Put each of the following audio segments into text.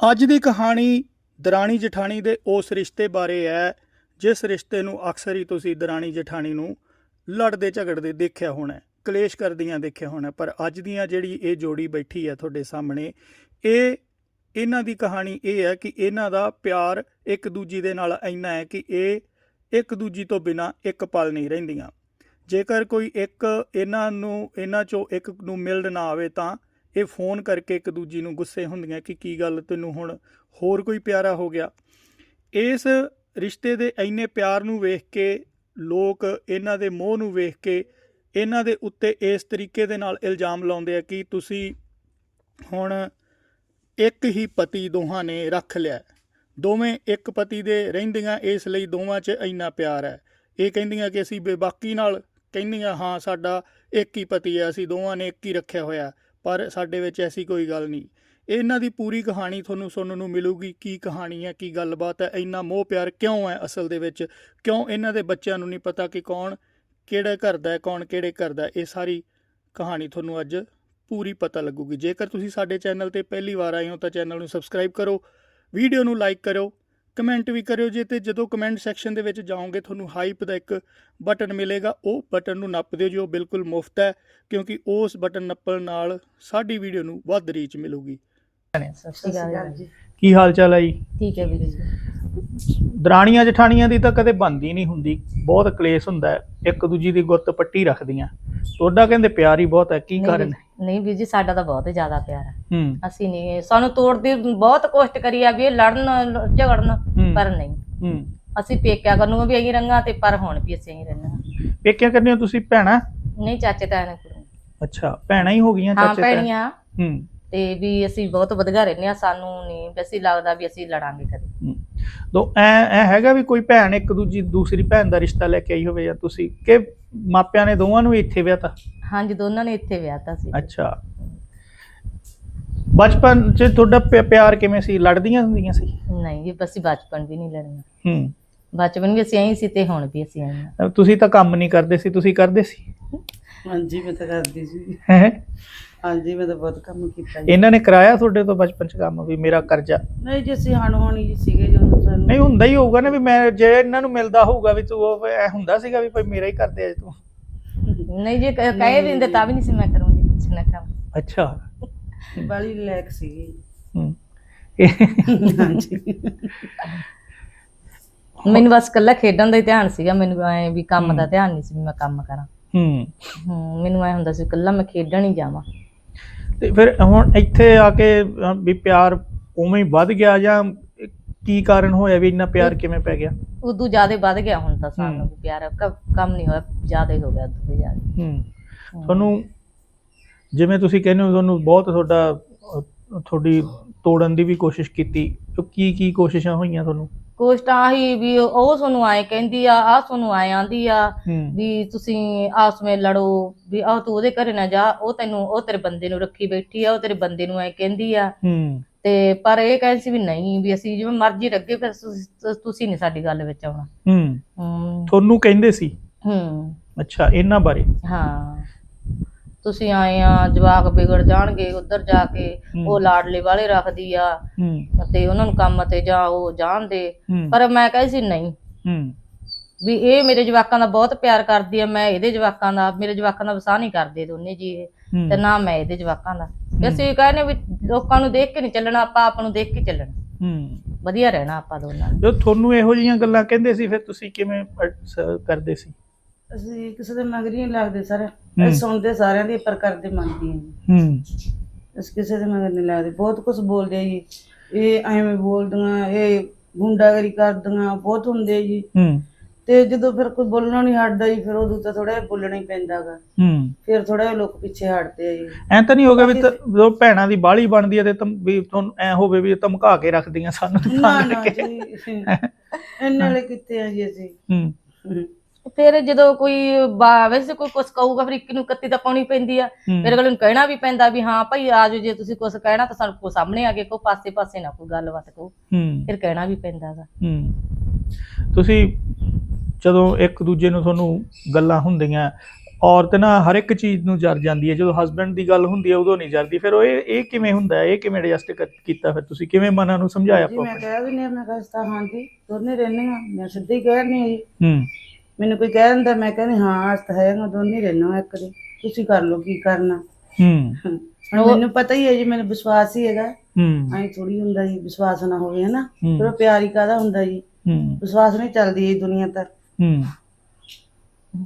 ਅੱਜ ਦੀ ਕਹਾਣੀ ਦਰਾਣੀ ਜਠਾਣੀ ਦੇ ਉਸ ਰਿਸ਼ਤੇ ਬਾਰੇ ਹੈ, ਜਿਸ ਰਿਸ਼ਤੇ ਨੂੰ ਅਕਸਰ ਹੀ ਤੁਸੀਂ ਦਰਾਣੀ ਜਠਾਣੀ ਨੂੰ ਲੜਦੇ ਝਗੜਦੇ ਦੇਖਿਆ ਹੋਣਾ ਕਲੇਸ਼ ਕਰਦੀਆਂ ਦੇਖਿਆ ਹੋਣਾ ਪਰ ਅੱਜ ਦੀਆਂ ਜਿਹੜੀ ਇਹ ਜੋੜੀ ਬੈਠੀ ਹੈ ਤੁਹਾਡੇ ਸਾਹਮਣੇ, ਇਹ ਇਹਨਾਂ ਦੀ ਕਹਾਣੀ ਇਹ ਹੈ ਕਿ ਇਹਨਾਂ ਦਾ ਪਿਆਰ ਇੱਕ ਦੂਜੀ ਦੇ ਨਾਲ ਇੰਨਾ ਹੈ ਕਿ ਇਹ ਇੱਕ ਦੂਜੀ ਤੋਂ ਬਿਨਾ ਇੱਕ ਪਲ ਨਹੀਂ ਰਹਿੰਦੀਆਂ। ਜੇਕਰ ਕੋਈ ਇੱਕ ਇਹਨਾਂ ਨੂੰ, ਇਹਨਾਂ ਚੋਂ ਇੱਕ ਨੂੰ ਮਿਲਣ ਨਾ ਆਵੇ ਤਾਂ ਇਹ ਫੋਨ ਕਰਕੇ ਇੱਕ ਦੂਜੀ ਨੂੰ ਗੁੱਸੇ ਹੁੰਦੀਆਂ ਕਿ ਕੀ ਗੱਲ ਤੈਨੂੰ ਹੁਣ ਹੋਰ ਕੋਈ ਪਿਆਰਾ ਹੋ ਗਿਆ। ਇਸ ਰਿਸ਼ਤੇ ਦੇ ਇੰਨੇ ਪਿਆਰ ਨੂੰ ਵੇਖ ਕੇ, ਲੋਕ ਇਹਨਾਂ ਦੇ ਮੋਹ ਨੂੰ ਵੇਖ ਕੇ, ਇਹਨਾਂ ਦੇ ਉੱਤੇ ਇਸ ਤਰੀਕੇ ਦੇ ਨਾਲ ਇਲਜ਼ਾਮ ਲਾਉਂਦੇ ਆ ਕਿ ਤੁਸੀਂ ਹੁਣ ਇੱਕ ਹੀ ਪਤੀ ਦੋਹਾਂ ਨੇ ਰੱਖ ਲਿਆ। ਦੋਵੇਂ ਇੱਕ ਪਤੀ ਦੇ ਰਹਿੰਦੀਆਂ, ਇਸ ਲਈ ਦੋਵਾਂ 'ਚ ਇੰਨਾ ਪਿਆਰ ਹੈ। ਇਹ ਕਹਿੰਦੀਆਂ ਕਿ ਅਸੀਂ ਬੇਬਾਕੀ ਨਾਲ ਕਹਿੰਦੀਆਂ, ਹਾਂ, ਸਾਡਾ ਇੱਕ ਹੀ ਪਤੀ ਹੈ, ਅਸੀਂ ਦੋਵਾਂ ਨੇ ਇੱਕ ਹੀ ਰੱਖਿਆ ਹੋਇਆ। ਪਰ ਸਾਡੇ ਵਿੱਚ ਐਸੀ ਕੋਈ ਗੱਲ ਨਹੀਂ। ਇਹਨਾਂ ਦੀ ਪੂਰੀ ਕਹਾਣੀ ਤੁਹਾਨੂੰ ਸੁਣਨ ਨੂੰ ਮਿਲੂਗੀ, ਕੀ ਕਹਾਣੀ ਹੈ, ਕੀ ਗੱਲਬਾਤ ਹੈ, ਇੰਨਾ ਮੋਹ ਪਿਆਰ ਕਿਉਂ ਹੈ ਅਸਲ ਦੇ ਵਿੱਚ? ਕਿਉਂ ਇਹਨਾਂ ਦੇ ਬੱਚਿਆਂ ਨੂੰ ਨਹੀਂ ਪਤਾ ਕਿ ਕੌਣ ਕਿਹੜੇ ਘਰ ਦਾ ਹੈ, ਕੌਣ ਕਿਹੜੇ ਘਰ ਦਾ ਇਹ ਸਾਰੀ ਕਹਾਣੀ ਤੁਹਾਨੂੰ ਅੱਜ ਪੂਰੀ ਪਤਾ ਲੱਗੂਗੀ। ਜੇਕਰ ਤੁਸੀਂ ਸਾਡੇ ਚੈਨਲ ਤੇ ਪਹਿਲੀ ਵਾਰ ਆਏ ਹੋ ਤਾਂ ਚੈਨਲ ਨੂੰ ਸਬਸਕ੍ਰਾਈਬ ਕਰੋ, ਵੀਡੀਓ ਨੂੰ ਲਾਈਕ ਕਰੋ ਕਮੈਂਟ ਵੀ ਕਰਿਓ ਜੇ ਤੇ ਜਦੋਂ ਕਮੈਂਟ ਸੈਕਸ਼ਨ ਦੇ ਵਿੱਚ ਜਾਓਗੇ ਤੁਹਾਨੂੰ ਹਾਈਪ ਦਾ ਇੱਕ ਬਟਨ ਮਿਲੇਗਾ ਉਹ ਬਟਨ ਨੂੰ ਨੱਪ ਦਿਓ ਜੀ ਉਹ ਬਿਲਕੁਲ ਮੁਫਤ ਹੈ ਕਿਉਂਕਿ ਉਸ ਬਟਨ ਨੱਪਣ ਨਾਲ ਸਾਡੀ ਵੀਡੀਓ ਨੂੰ ਵੱਧ ਰੀਚ ਮਿਲੂਗੀ। ਸਤਿ ਸ਼੍ਰੀ ਅਕਾਲ ਜੀ। ਕੀ ਹਾਲ ਚਾਲ ਹੈ ਜੀ? ਠੀਕ ਹੈ ਵੀਰੇ ਜੀ। ਦਰਾਣੀਆਂ ਜਠਾਣੀਆਂ ਦੀ ਤਾਂ ਕਦੇ ਬਣਦੀ ਨਹੀਂ ਹੁੰਦੀ। ਬਹੁਤ ਕਲੇਸ਼ ਹੁੰਦਾ ਹੈ। ਇੱਕ ਦੂਜੀ ਦੀ ਗੁੱਤ ਪੱਟੀ ਰੱਖਦੀਆਂ। ਤੁਹਾਡਾ ਕਹਿੰਦੇ ਪਿਆਰ ਹੀ ਬਹੁਤ ਹੈ। ਕੀ ਕਾਰਨ ਹੈ? ਨਹੀਂ ਵੀਰ ਜੀ ਸਾਡਾ ਤਾਂ ਬਹੁਤ ਜ਼ਿਆਦਾ ਪਿਆਰ ਹੈ। ਹੂੰ। ਅਸੀਂ ਨਹੀਂ ਸਾਨੂੰ ਤੋੜਦੀ ਬਹੁਤ ਕੋਸ਼ਿਸ਼ ਕਰੀ ਆ ਵੀ ਇਹ ਲੜਨ ਝਗੜਨ ਹੂੰ। ਪਰ ਨਹੀਂ। ਹੂੰ। ਅਸੀਂ ਪੇਕਿਆ ਕਰਨ ਨੂੰ ਵੀ ਇਹੀ ਰੰਗਾ ਤੇ ਪਰ ਹੁਣ ਵੀ ਅਸੀਂ ਇਹੀ ਰਹਿਣਾ ਪੇਕਿਆ ਕਰਨੇ ਹੋ ਤੁਸੀਂ ਭੈਣਾ? ਨਹੀਂ ਚਾਚੇ ਤਾਏ ਨੇ ਅੱਛਾ ਭੈਣਾਂ ਹੀ ਹੋ ਗਈਆਂ ਹਾਂ ਚਾਚੇ ਤਾਏ? ਭੈਣੀਆਂ। ਹੂੰ। ਤੇ ਵੀ ਅਸੀਂ ਬਹੁਤ ਵਧੀਆ ਰਹਿੰਦੇ ਆ ਸਾਨੂੰ ਨਹੀਂ ਵੀ ਅਸੀਂ ਲੱਗਦਾ ਵੀ ਅਸੀਂ ਲੜਾਂਗੇ ਕਦੇ। ਤੋ ਐ ਐ ਹੈਗਾ ਵੀ ਕੋਈ ਭੈਣ ਇੱਕ ਦੂਜੀ ਦੂਸਰੀ ਭੈਣ ਦਾ ਰਿਸ਼ਤਾ ਲੈ ਕੇ ਆਈ ਹੋਵੇ ਜਾਂ ਤੁਸੀਂ ਕਿ ਮਾਪਿਆਂ ਨੇ ਦੋਵਾਂ ਨੂੰ ਇੱਥੇ ਵਿਆਹਤਾ? ਹਾਂਜੀ ਦੋਨਾਂ ਨੇ ਇੱਥੇ ਵਿਆਹਤਾ ਸੀ। ਅੱਛਾ। ਬਚਪਨ 'ਚ ਤੁਹਾਡਾ ਪਿ- ਪਿਆਰ ਕਿਵੇਂ ਸੀ? ਲੜਦੀਆਂ ਹੁੰਦੀਆਂ ਸੀ? ਨਹੀਂ ਜੀ ਅਸੀਂ ਬਚਪਨ ਵੀ ਨਹੀਂ ਲੜਨਾ ਹੂੰ। ਬਚਪਨ ਵੀ ਅਸੀਂ ਐਂ ਸੀ ਤੇ ਹੁਣ ਵੀ ਅਸੀਂ ਐਂ ਹਾਂ। ਅਹ ਤੁਸੀਂ ਤਾਂ ਕੰਮ ਨਹੀਂ ਕਰਦੇ ਸੀ ਤੁਸੀਂ ਕਰਦੇ ਸੀ? ਹਾਂਜੀ ਮੈਂ ਤਾਂ ਕਰਦੀ ਸੀ। ਹੈਂ? ਹਾਂਜੀ ਮੈਂ ਤਾਂ ਬਹੁਤ ਕੰਮ ਕੀਤਾ ਜੀ। ਇਹਨਾਂ ਨੇ ਕਰਾਇਆ ਤੁਹਾਡੇ ਤੋਂ ਬਚਪਨ 'ਚ ਕੰਮ ਵੀ ਮੇਰਾ ਕਰਜ਼ਾ? ਨਹੀਂ ਜੀ ਅਸੀਂ ਹਣ ਹੋਣੀ ਜੀ ਸੀਗੇ ਜਦੋਂ ਸਾਨੂੰ ਨਹੀਂ ਹੁੰਦਾ ਹੀ ਹੋਊਗਾ ਨਾ ਵੀ ਮੈਂ ਜੇ ਇਹਨਾਂ ਨੂੰ ਮਿਲਦਾ ਹੋਊਗਾ ਵੀ ਤੂੰ ਉਹ ਐ ਹੁੰਦਾ ਸੀਗਾ ਵੀ ਭਾਈ ਮੇਰਾ ਹੀ ਕਰਦੇ ਅੱਜ ਤੂੰ। ਨਹੀਂ ਜੀ ਕ- ਕਹਿ ਵੀ ਦਿੰਦੇ ਤਾਂ ਵੀ ਨਹੀਂ ਸੀ ਮੈਂ ਕਰੂੰਗੀ ਕੁਛ ਨਾ ਕੰਮ ਅੱਛਾ। ਬਾਲੀ ਲੈਕ ਸੀਗੀ। ਹੂੰ। ਇਹ- ਹਾਂਜੀ। ਮੈਨੂੰ ਬਸ ਕੱਲਾ ਖੇਡਣ ਦਾ ਹੀ ਧਿਆਨ ਸੀਗਾ ਮੈਨੂੰ ਐ ਵੀ ਕੰਮ ਦਾ ਧਿਆਨ ਨਹੀਂ ਸੀ ਵੀ ਮੈਂ ਕੰਮ ਕਰਾਂ। ਹੂੰ। ਹੂੰ ਮੈਨੂੰ ਐ ਹੁੰਦਾ ਸੀ ਕੱਲਾ ਮੈਂ ਖੇਡਣ ਹੀ ਜਾਵਾਂ। ਤੇ ਫਿਰ ਹੁਣ ਇੱਥੇ ਆ ਕੇ ਵੀ ਪਿਆਰ ਉਵੇਂ ਹੀ ਵੱਧ ਗਿਆ ਜਾਂ ਕੀ ਕਾਰਨ ਹੋਇਆ ਵੀ ਇੰਨਾ ਪਿਆਰ ਕਿਵੇਂ ਪੈ ਗਿਆ? ਉਦੋਂ ਜ਼ਿਆਦਾ ਵੱਧ ਗਿਆ ਹੁਣ ਤਾਂ ਸਾਨੂੰ ਪਿਆਰ ਕੰਮ ਨਹੀਂ ਹੋਇਆ ਜ਼ਿਆਦਾ ਹੀ ਹੋ ਗਿਆ ਉਦੋਂ ਜ਼ਿਆਦਾ। ਹੂੰ। ਤੁਹਾਨੂੰ ਜਿਵੇਂ ਤੁਸੀਂ ਕਹਿੰਦੇ ਹੋ ਤੁਹਾਨੂੰ ਬਹੁਤ ਤੁਹਾਡਾ ਤੁਹਾਡੀ ਤੋੜਨ ਦੀ ਵੀ ਕੋਸ਼ਿਸ਼ ਕੀਤੀ ਕੀ ਕੀ ਕੋਸ਼ਿਸ਼ਾਂ ਹੋਈਆਂ ਤੁਹਾਨੂੰ? ਕੋਸ਼ਟ ਆਹੀ ਵੀ ਉਹ ਤੁਹਾਨੂੰ ਆਏ ਕਹਿੰਦੀ ਆ ਆ ਤੁਹਾਨੂੰ ਆਏ ਆਂਦੀ ਆ ਹੂੰ। ਵੀ ਤੁਸੀਂ ਆਪਸ ਵਿੱਚ ਲੜੋ ਵੀ ਆਹ ਤੂੰ ਉਹਦੇ ਘਰੇ ਨਾ ਜਾ ਉਹ ਤੈਨੂੰ ਉਹ ਤੇਰੇ ਬੰਦੇ ਨੂੰ ਰੱਖੀ ਬੈਠੀ ਆ ਉਹ ਤੇਰੇ ਬੰਦੇ ਨੂੰ ਐ ਕਹਿੰਦੀ ਆ। ਹੂੰ। ਤੇ ਪਰ ਇਹ ਕਹਿੰਦੀ ਸੀ ਵੀ ਨਹੀਂ ਵੀ ਅਸੀਂ ਜਿਵੇਂ ਮਰਜ਼ੀ ਰੱਗੇ ਫਿਰ ਤੁਸੀਂ- ਤੁਸੀਂ ਨਹੀਂ ਸਾਡੀ ਗੱਲ ਵਿੱਚ ਆਉਣਾ। ਹੂੰ। ਹੂੰ। ਤੁਹਾਨੂੰ ਕਹਿੰਦੇ ਸੀ? ਹੂੰ। ਅੱਛਾ ਇਹਨਾਂ ਬਾਰੇ? ਹਾਂ। ਤੁਸੀਂ ਆਏ ਆ ਜਵਾਕ ਵਿਗੜ ਜਾਣਗੇ ਉੱਧਰ ਜਾ ਕੇ। ਉਹ ਲਾਡਲੇ ਵਾਲੇ ਰੱਖਦੀ ਆ। ਤੇ ਉਹਨਾਂ ਨੂੰ ਕੰਮ ਤੇ ਜਾ ਉਹ ਜਾਣ ਦੇ। ਹੂੰ। ਪਰ ਮੈਂ ਕਹਿੰਦੀ ਸੀ ਨਹੀਂ। ਵੀ ਇਹ ਮੇਰੇ ਜਵਾਕਾਂ ਦਾ ਬਹੁਤ ਪਿਆਰ ਕਰਦੀ ਆ ਮੈਂ ਇਹਦੇ ਜਵਾਕਾਂ ਦਾ ਮੇਰੇ ਜਵਾਕਾਂ ਦਾ ਵਸਾ ਨਹੀਂ ਕਰਦੇ ਦੋਨੇ ਜੀ ਇਹ। ਤੇ ਨਾ ਮੈਂ ਇਹਦੇ ਜਵਾਕਾਂ ਦਾ। ਅਸੀਂ ਕਹਿੰਦੇ ਵੀ ਲੋਕਾਂ ਨੂੰ ਦੇਖ ਕੇ ਨਹੀਂ ਚੱਲਣਾ ਆਪਾਂ ਆਪ ਨੂੰ ਦੇਖ ਕੇ ਚੱਲਣਾ। ਹੂੰ। ਵਧੀਆ ਰਹਿਣਾ ਆਪਾਂ ਦੋਨਾਂ ਨੇ। ਜੋ ਤੁਹਾਨੂੰ ਇਹੋ ਜਿਹੀਆਂ ਗੱਲਾਂ ਕਹਿੰਦੇ ਸੀ ਫਿਰ ਤੁਸੀਂ ਕਿਵੇਂ ਕਰਦੇ ਸੀ? ਅਸੀਂ ਕਿਸੇ ਦੇ ਮਗਰ ਹੀ ਨਹੀਂ ਲੱਗਦੇ ਸਰ। ਅਸੀਂ ਸੁਣਦੇ ਸਾਰਿਆਂ ਦੀ ਪਰ ਕਰਦੇ ਮੰਨਦੀ ਹਾਂ ਹੂੰ। ਅਸੀਂ ਕਿਸੇ ਦੇ ਮਗਰ ਨਹੀਂ ਲੱਗਦੇ। ਬਹੁਤ ਕੁਝ ਬੋਲਦੇ ਆ ਜੀ। ਇਹ ਐਵੇਂ ਬੋਲਦੀਆਂ ਇਹ ਗੁੰਡਾਗਰੀ ਕਰਦੀਆਂ ਬਹੁਤ ਹੁੰਦੇ ਆ ਜੀ। ਹੂੰ। ਤੇ ਜਦੋਂ ਫਿਰ ਕੋਈ ਬੋਲਣੋਂ ਨਹੀਂ ਹਟਦਾ ਜੀ ਫਿਰ ਉਦੋਂ ਤਾਂ ਥੋੜਾ ਬੋਲਣਾ ਹੀ ਪੈਂਦਾਗਾ। ਹੂੰ। ਫਿਰ ਥੋੜਾ ਲੋਕ ਪਿੱਛੇ ਹਟਦੇ ਆ ਜੀ। ਐ ਤਾਂ ਨਹੀਂ ਹੋ ਗਿਆ ਵੀ ਤ- ਜਦੋਂ ਭੈਣਾਂ ਦੀ ਬਾਲੀ ਬਣਦੀ ਹੈ ਤੇ ਵੀ ਤੁਹਾਨੂੰ ਐ ਹੋਵੇ ਵੀ ਇਹ ਧਮਕਾ ਕੇ ਰੱਖਦੀਆਂ ਸਾਨੂੰ। ਤਾਂ ਨਾ ਨਾ ਕਰਕੇ। ਜੀ। ਇੰਨੇ ਵਾਲੇ ਕਿੱਥੇ ਆ ਜੀ ਅਸੀਂ। ਹੂੰ। ਹੂੰ। ਫਿਰ ਜਦੋਂ ਕੋਈ ਵੈਸੇ ਕੋਈ ਕੁਝ ਕਹੂਗਾ ਫਿਰ ਇੱਕ ਨੂੰ ਕੱਤੀ ਤਾਂ ਪਾਉਣੀ ਪੈਂਦੀ ਆ। ਫਿਰ ਅਗਲੇ ਨੂੰ ਕਹਿਣਾ ਵੀ ਪੈਂਦਾ ਵੀ ਹਾਂ ਭਾਈ ਆ ਜਾਓ ਜੇ ਤੁਸੀਂ ਕੁਝ ਕਹਿਣਾ ਤਾਂ ਸਾਨੂੰ ਕੋ ਸਾਹਮਣੇ ਆ ਕੇ ਕੋ ਪਾਸੇ ਪਾਸੇ ਨਾ ਕੋਈ ਗੱਲਬਾਤ ਹੂੰ। ਫਿਰ ਕਹਿਣਾ ਵੀ ਪੈਂਦਾਗਾ ਹੂੰ। ਤੁਸੀਂ ਜਦੋਂ ਇੱਕ ਦੂਜੇ ਨੂੰ ਤੁਹਾਨੂੰ ਗੱਲਾਂ ਹੁੰਦੀਆਂ ਔਰਤ ਨਾ ਹਰ ਇੱਕ ਚੀਜ਼ ਨੂੰ ਜਰ ਜਾਂਦੀ ਹੈ। ਜਦੋਂ ਹਸਬੰਡ ਦੀ ਗੱਲ ਹੁੰਦੀ ਹੈ ਉਦੋਂ ਨਹੀਂ ਜਰਦੀ। ਫਿਰ ਉਹ ਇਹ ਇਹ ਕਿਵੇਂ ਹੁੰਦਾ ਹੈ? ਇਹ ਕਿਵੇਂ ਐਡਜਸਟ ਕੀਤਾ ਫਿਰ ਤੁਸੀਂ? ਕਿਵੇਂ ਮਨਾਂ ਨੂੰ ਸਮਝਾਇਆ ਜੀ ਮੈਂ ਕਹਿ ਵੀ ਨਹੀਂ ਮੈਂ ਕਹਸਤਾ ਹਾਂਜੀ ਦੋਨੇ ਰਹਿੰਦੀਆਂ ਮੈਂ ਸਿੱਧੀ ਕਹਿ ਰਹੀ ਹਾਂ ਜੀ। ਹੂੰ। ਮੈਨੂੰ ਕੋਈ ਕਹਿ ਦਿੰਦਾ ਮੈਂ ਕਹਿੰਦੀ ਹਾਂ ਅਸ ਤਾਂ ਹੈਗਾ ਦੋਨੇ ਰਹਿਣਾ ਇੱਕ ਦੇ। ਤੁਸੀਂ ਕਰ ਲਓ ਕੀ ਕਰਨਾ? ਹੂੰ। ਹੁਣ ਮੈਨੂੰ ਪਤਾ ਹੀ ਹੈ ਜੀ ਮੈਨੂੰ ਵਿਸ਼ਵਾਸ ਹੀ ਹੈਗਾ। ਹੂੰ। ਐਂ ਥੋੜੀ ਹੁੰਦਾ ਜੀ ਵਿਸ਼ਵਾਸ ਨਾ ਹੋਵੇ ਹਨਾ? ਹੂੰ। ਉਹ ਪਿਆਰ ਹੀ ਕਾਹਦਾ ਹੁੰਦਾ ਜੀ? ਹੂੰ। ਵਿਸ਼ਵਾਸ ਨਹੀਂ ਚੱਲਦੀ ਇਹ ਦੁਨੀਆ ਤਾਂ ਹੂੰ।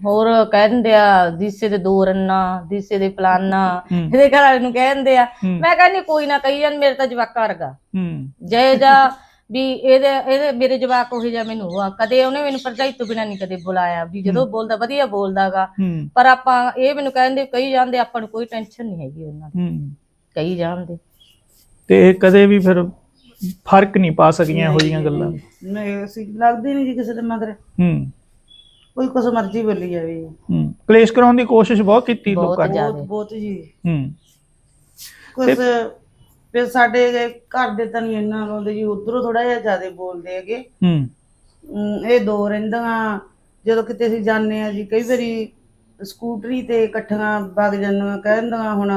ਹੋਰ ਕਹਿ ਦਿੰਦੇ ਆ ਦੀਸੇ ਦੇ ਦੋ ਰੰਨਾ ਦੀਸੇ ਦੇ ਫਲਾਨਾ। ਹੂੰ। ਇਹਦੇ ਘਰ ਵਾਲੇ ਨੂੰ ਕਹਿ ਦਿੰਦੇ ਆ ਹੂੰ। ਮੈਂ ਕਹਿੰਦੀ ਕੋਈ ਨਾ ਕਹੀ ਜਾਣ ਮੇਰੇ ਤਾਂ ਜਵਾਕਾ ਵਰਗਾ। ਹੂੰ। ਜੈ ਜਾ ਵੀ ਇਹਦੇ ਇਹਦੇ ਮੇਰੇ ਜਵਾਕ ਉਹੀ ਜਿਹਾ ਮੈਨੂੰ ਆ। ਕਦੇ ਉਹਨੇ ਮੈਨੂੰ ਪਰਜਾਈ ਤੋਂ ਬਿਨਾਂ ਨਹੀਂ ਕਦੇ ਬੁਲਾਇਆ ਵੀ ਜਦੋਂ ਬੋਲਦਾ ਵਧੀਆ ਬੋਲਦਾਗਾ। ਹੂੰ। ਪਰ ਆਪਾਂ ਇਹ ਮੈਨੂੰ ਕਹਿੰਦੇ ਕਹੀ ਜਾਂਦੇ ਆਪਾਂ ਨੂੰ ਕੋਈ ਟੈਨਸ਼ਨ ਨਹੀਂ ਹੈਗੀ ਉਹਨਾਂ ਦੀ। ਹੂੰ। ਕਹੀ ਜਾਂਦੇ। ਤੇ ਇਹ ਕਦੇ ਵੀ ਫਿਰ ਫ਼ਰਕ ਨਹੀਂ ਪਾ ਸਕੀਆਂ ਇਹੋ ਜਿਹੀਆਂ ਗੱਲਾਂ? ਨਹੀਂ ਅਸੀਂ ਲੱਗਦੇ ਨਹੀਂ ਜੀ ਕਿਸੇ ਦੇ ਮਗਰ। ਹੂੰ। ਕੋਈ ਕੁਛ ਮਰਜ਼ੀ ਬੋਲੀ ਜਾਵੇ। ਜੀ। ਹੂੰ। ਕਲੇਸ਼ ਕਰਾਉਣ ਦੀ ਕੋਸ਼ਿਸ਼ ਬਹੁਤ ਕੀਤੀ ਬਹੁਤ ਲੋਕਾਂ ਨੇ। ਜ਼ਿਆਦਾ। ਬਹੁਤ ਬਹੁਤ ਜੀ। ਹੂੰ। ਕੁਛ ਫਿਰ ਸਾਡੇ ਘਰ ਦੇ ਤਾਂ ਨਹੀਂ ਇੰਨਾ ਬੋਲਦੇ ਜੀ ਉਧਰੋਂ ਥੋੜਾ ਜਿਹਾ ਜ਼ਿਆਦਾ ਬੋਲਦੇ ਹੈਗੇ। ਹੂੰ। ਅਮ ਇਹ ਦੋ ਰਹਿੰਦੀਆਂ ਜਦੋਂ ਕਿਤੇ ਅਸੀਂ ਜਾਂਦੇ ਆ ਜੀ ਕਈ ਵਾਰੀ ਸਕੂਟਰੀ ਤੇ ਇਕੱਠੀਆਂ ਵਗ ਜਾਂਦੀਆਂ ਕਹਿੰਦੀਆਂ ਹੁਣ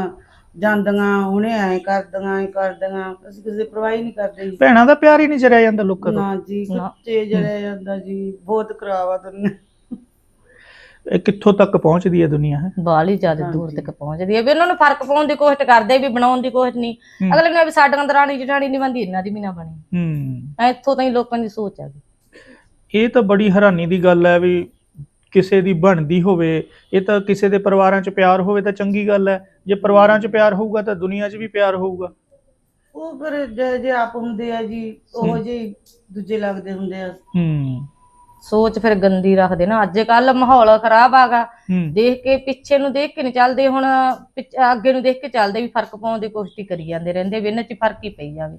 ਜਾਂਦੀਆਂ ਹੁਣੇ ਐ ਕਰਦੀਆਂ ਐ ਕਰਦੀਆਂ ਅਸੀਂ ਕਿਸੇ ਦੀ ਪਰਵਾਹ ਨਹੀਂ ਕਰਦੇ ਜੀ। ਭੈਣਾਂ ਦਾ ਪਿਆਰ ਹੀ ਨਹੀਂ ਚਰਿਆ ਜਾਂਦਾ ਲੋਕਾਂ ਤੋਂ। ਨਾ ਜੀ ਨਾ। ਕੁੱਤੇ ਜੜਿਆ ਜਾਂਦਾ ਜੀ ਬਹੁਤ ਕਰਾਵਾ ਦੁਨੀਆ ਇਹ ਕਿੱਥੋਂ ਤੱਕ ਪਹੁੰਚਦੀ ਹੈ ਦੁਨੀਆ ਹੈ? ਬਾਲੀ ਜ਼ਿਆਦਾ ਦੂਰ ਤੱਕ ਪਹੁੰਚਦੀ ਹੈ। ਵੀ ਉਹਨਾਂ ਨੂੰ ਫ਼ਰਕ ਪਾਉਣ ਦੀ ਕੋਸ਼ਿਸ਼ ਕਰਦੇ ਵੀ ਬਣਾਉਣ ਦੀ ਕੋਸ਼ਿਸ਼ ਨਹੀਂ। ਅਗਲੇ ਨੇ ਵੀ ਸਾਡੀਆਂ ਦਰਾਣੀ ਜਠਾਣੀ ਨਹੀਂ ਬੰਦੀ ਇਹਨਾਂ ਦੀ ਵੀ ਨਾ ਬਣੀ। ਹੂੰ। ਇੱਥੋਂ ਤਾਂ ਹੀ ਲੋਕਾਂ ਦੀ ਸੋਚ ਆ ਗਈ। ਇਹ ਤਾਂ ਬੜੀ ਹੈਰਾਨੀ ਦੀ ਗੱਲ ਹੈ ਵੀ ਕਿਸੇ ਦੀ ਬਣਦੀ ਹੋਵੇ ਇਹ ਤਾਂ ਕਿਸੇ ਦੇ ਪਰਿਵਾਰਾਂ 'ਚ ਪਿਆਰ ਹੋਵੇ ਤਾਂ ਚੰਗੀ ਗੱਲ ਹੈ। ਜੇ ਪਰਿਵਾਰਾਂ 'ਚ ਪਿਆਰ ਹੋਊਗਾ ਤਾਂ ਦੁਨੀਆ 'ਚ ਵੀ ਪਿਆਰ ਹੋਊਗਾ। ਉਹ ਫਿਰ ਜੇ ਜੇ ਆਪ ਹੁੰਦੇ ਆ ਜੀ ਉਹ ਜਿਹੇ ਦੂਜੇ ਲੱਗਦੇ ਹੁੰਦੇ ਆ। ਹੂੰ। ਸੋਚ ਫਿਰ ਗੰਦੀ ਰੱਖਦੇ ਨਾ। ਅੱਜ ਕੱਲ ਮਾਹੌਲ ਖਰਾਬ ਆਗਾ। ਦੇਖ ਕੇ ਪਿੱਛੇ ਨੂੰ ਦੇਖ ਕੇ ਨਹੀਂ ਚੱਲਦੇ। ਹੁਣ ਅੱਗੇ ਨੂੰ ਦੇਖ ਕੇ ਚੱਲਦੇ ਵੀ ਫ਼ਰਕ ਪਾਉਣ ਦੀ ਕੋਸ਼ਿਸ਼ ਹੀ ਕਰੀ ਜਾਂਦੇ ਰਹਿੰਦੇ। ਵੀ ਇਹਨਾਂ 'ਚ ਫ਼ਰਕ ਹੀ ਪਈ ਜਾਵੇ।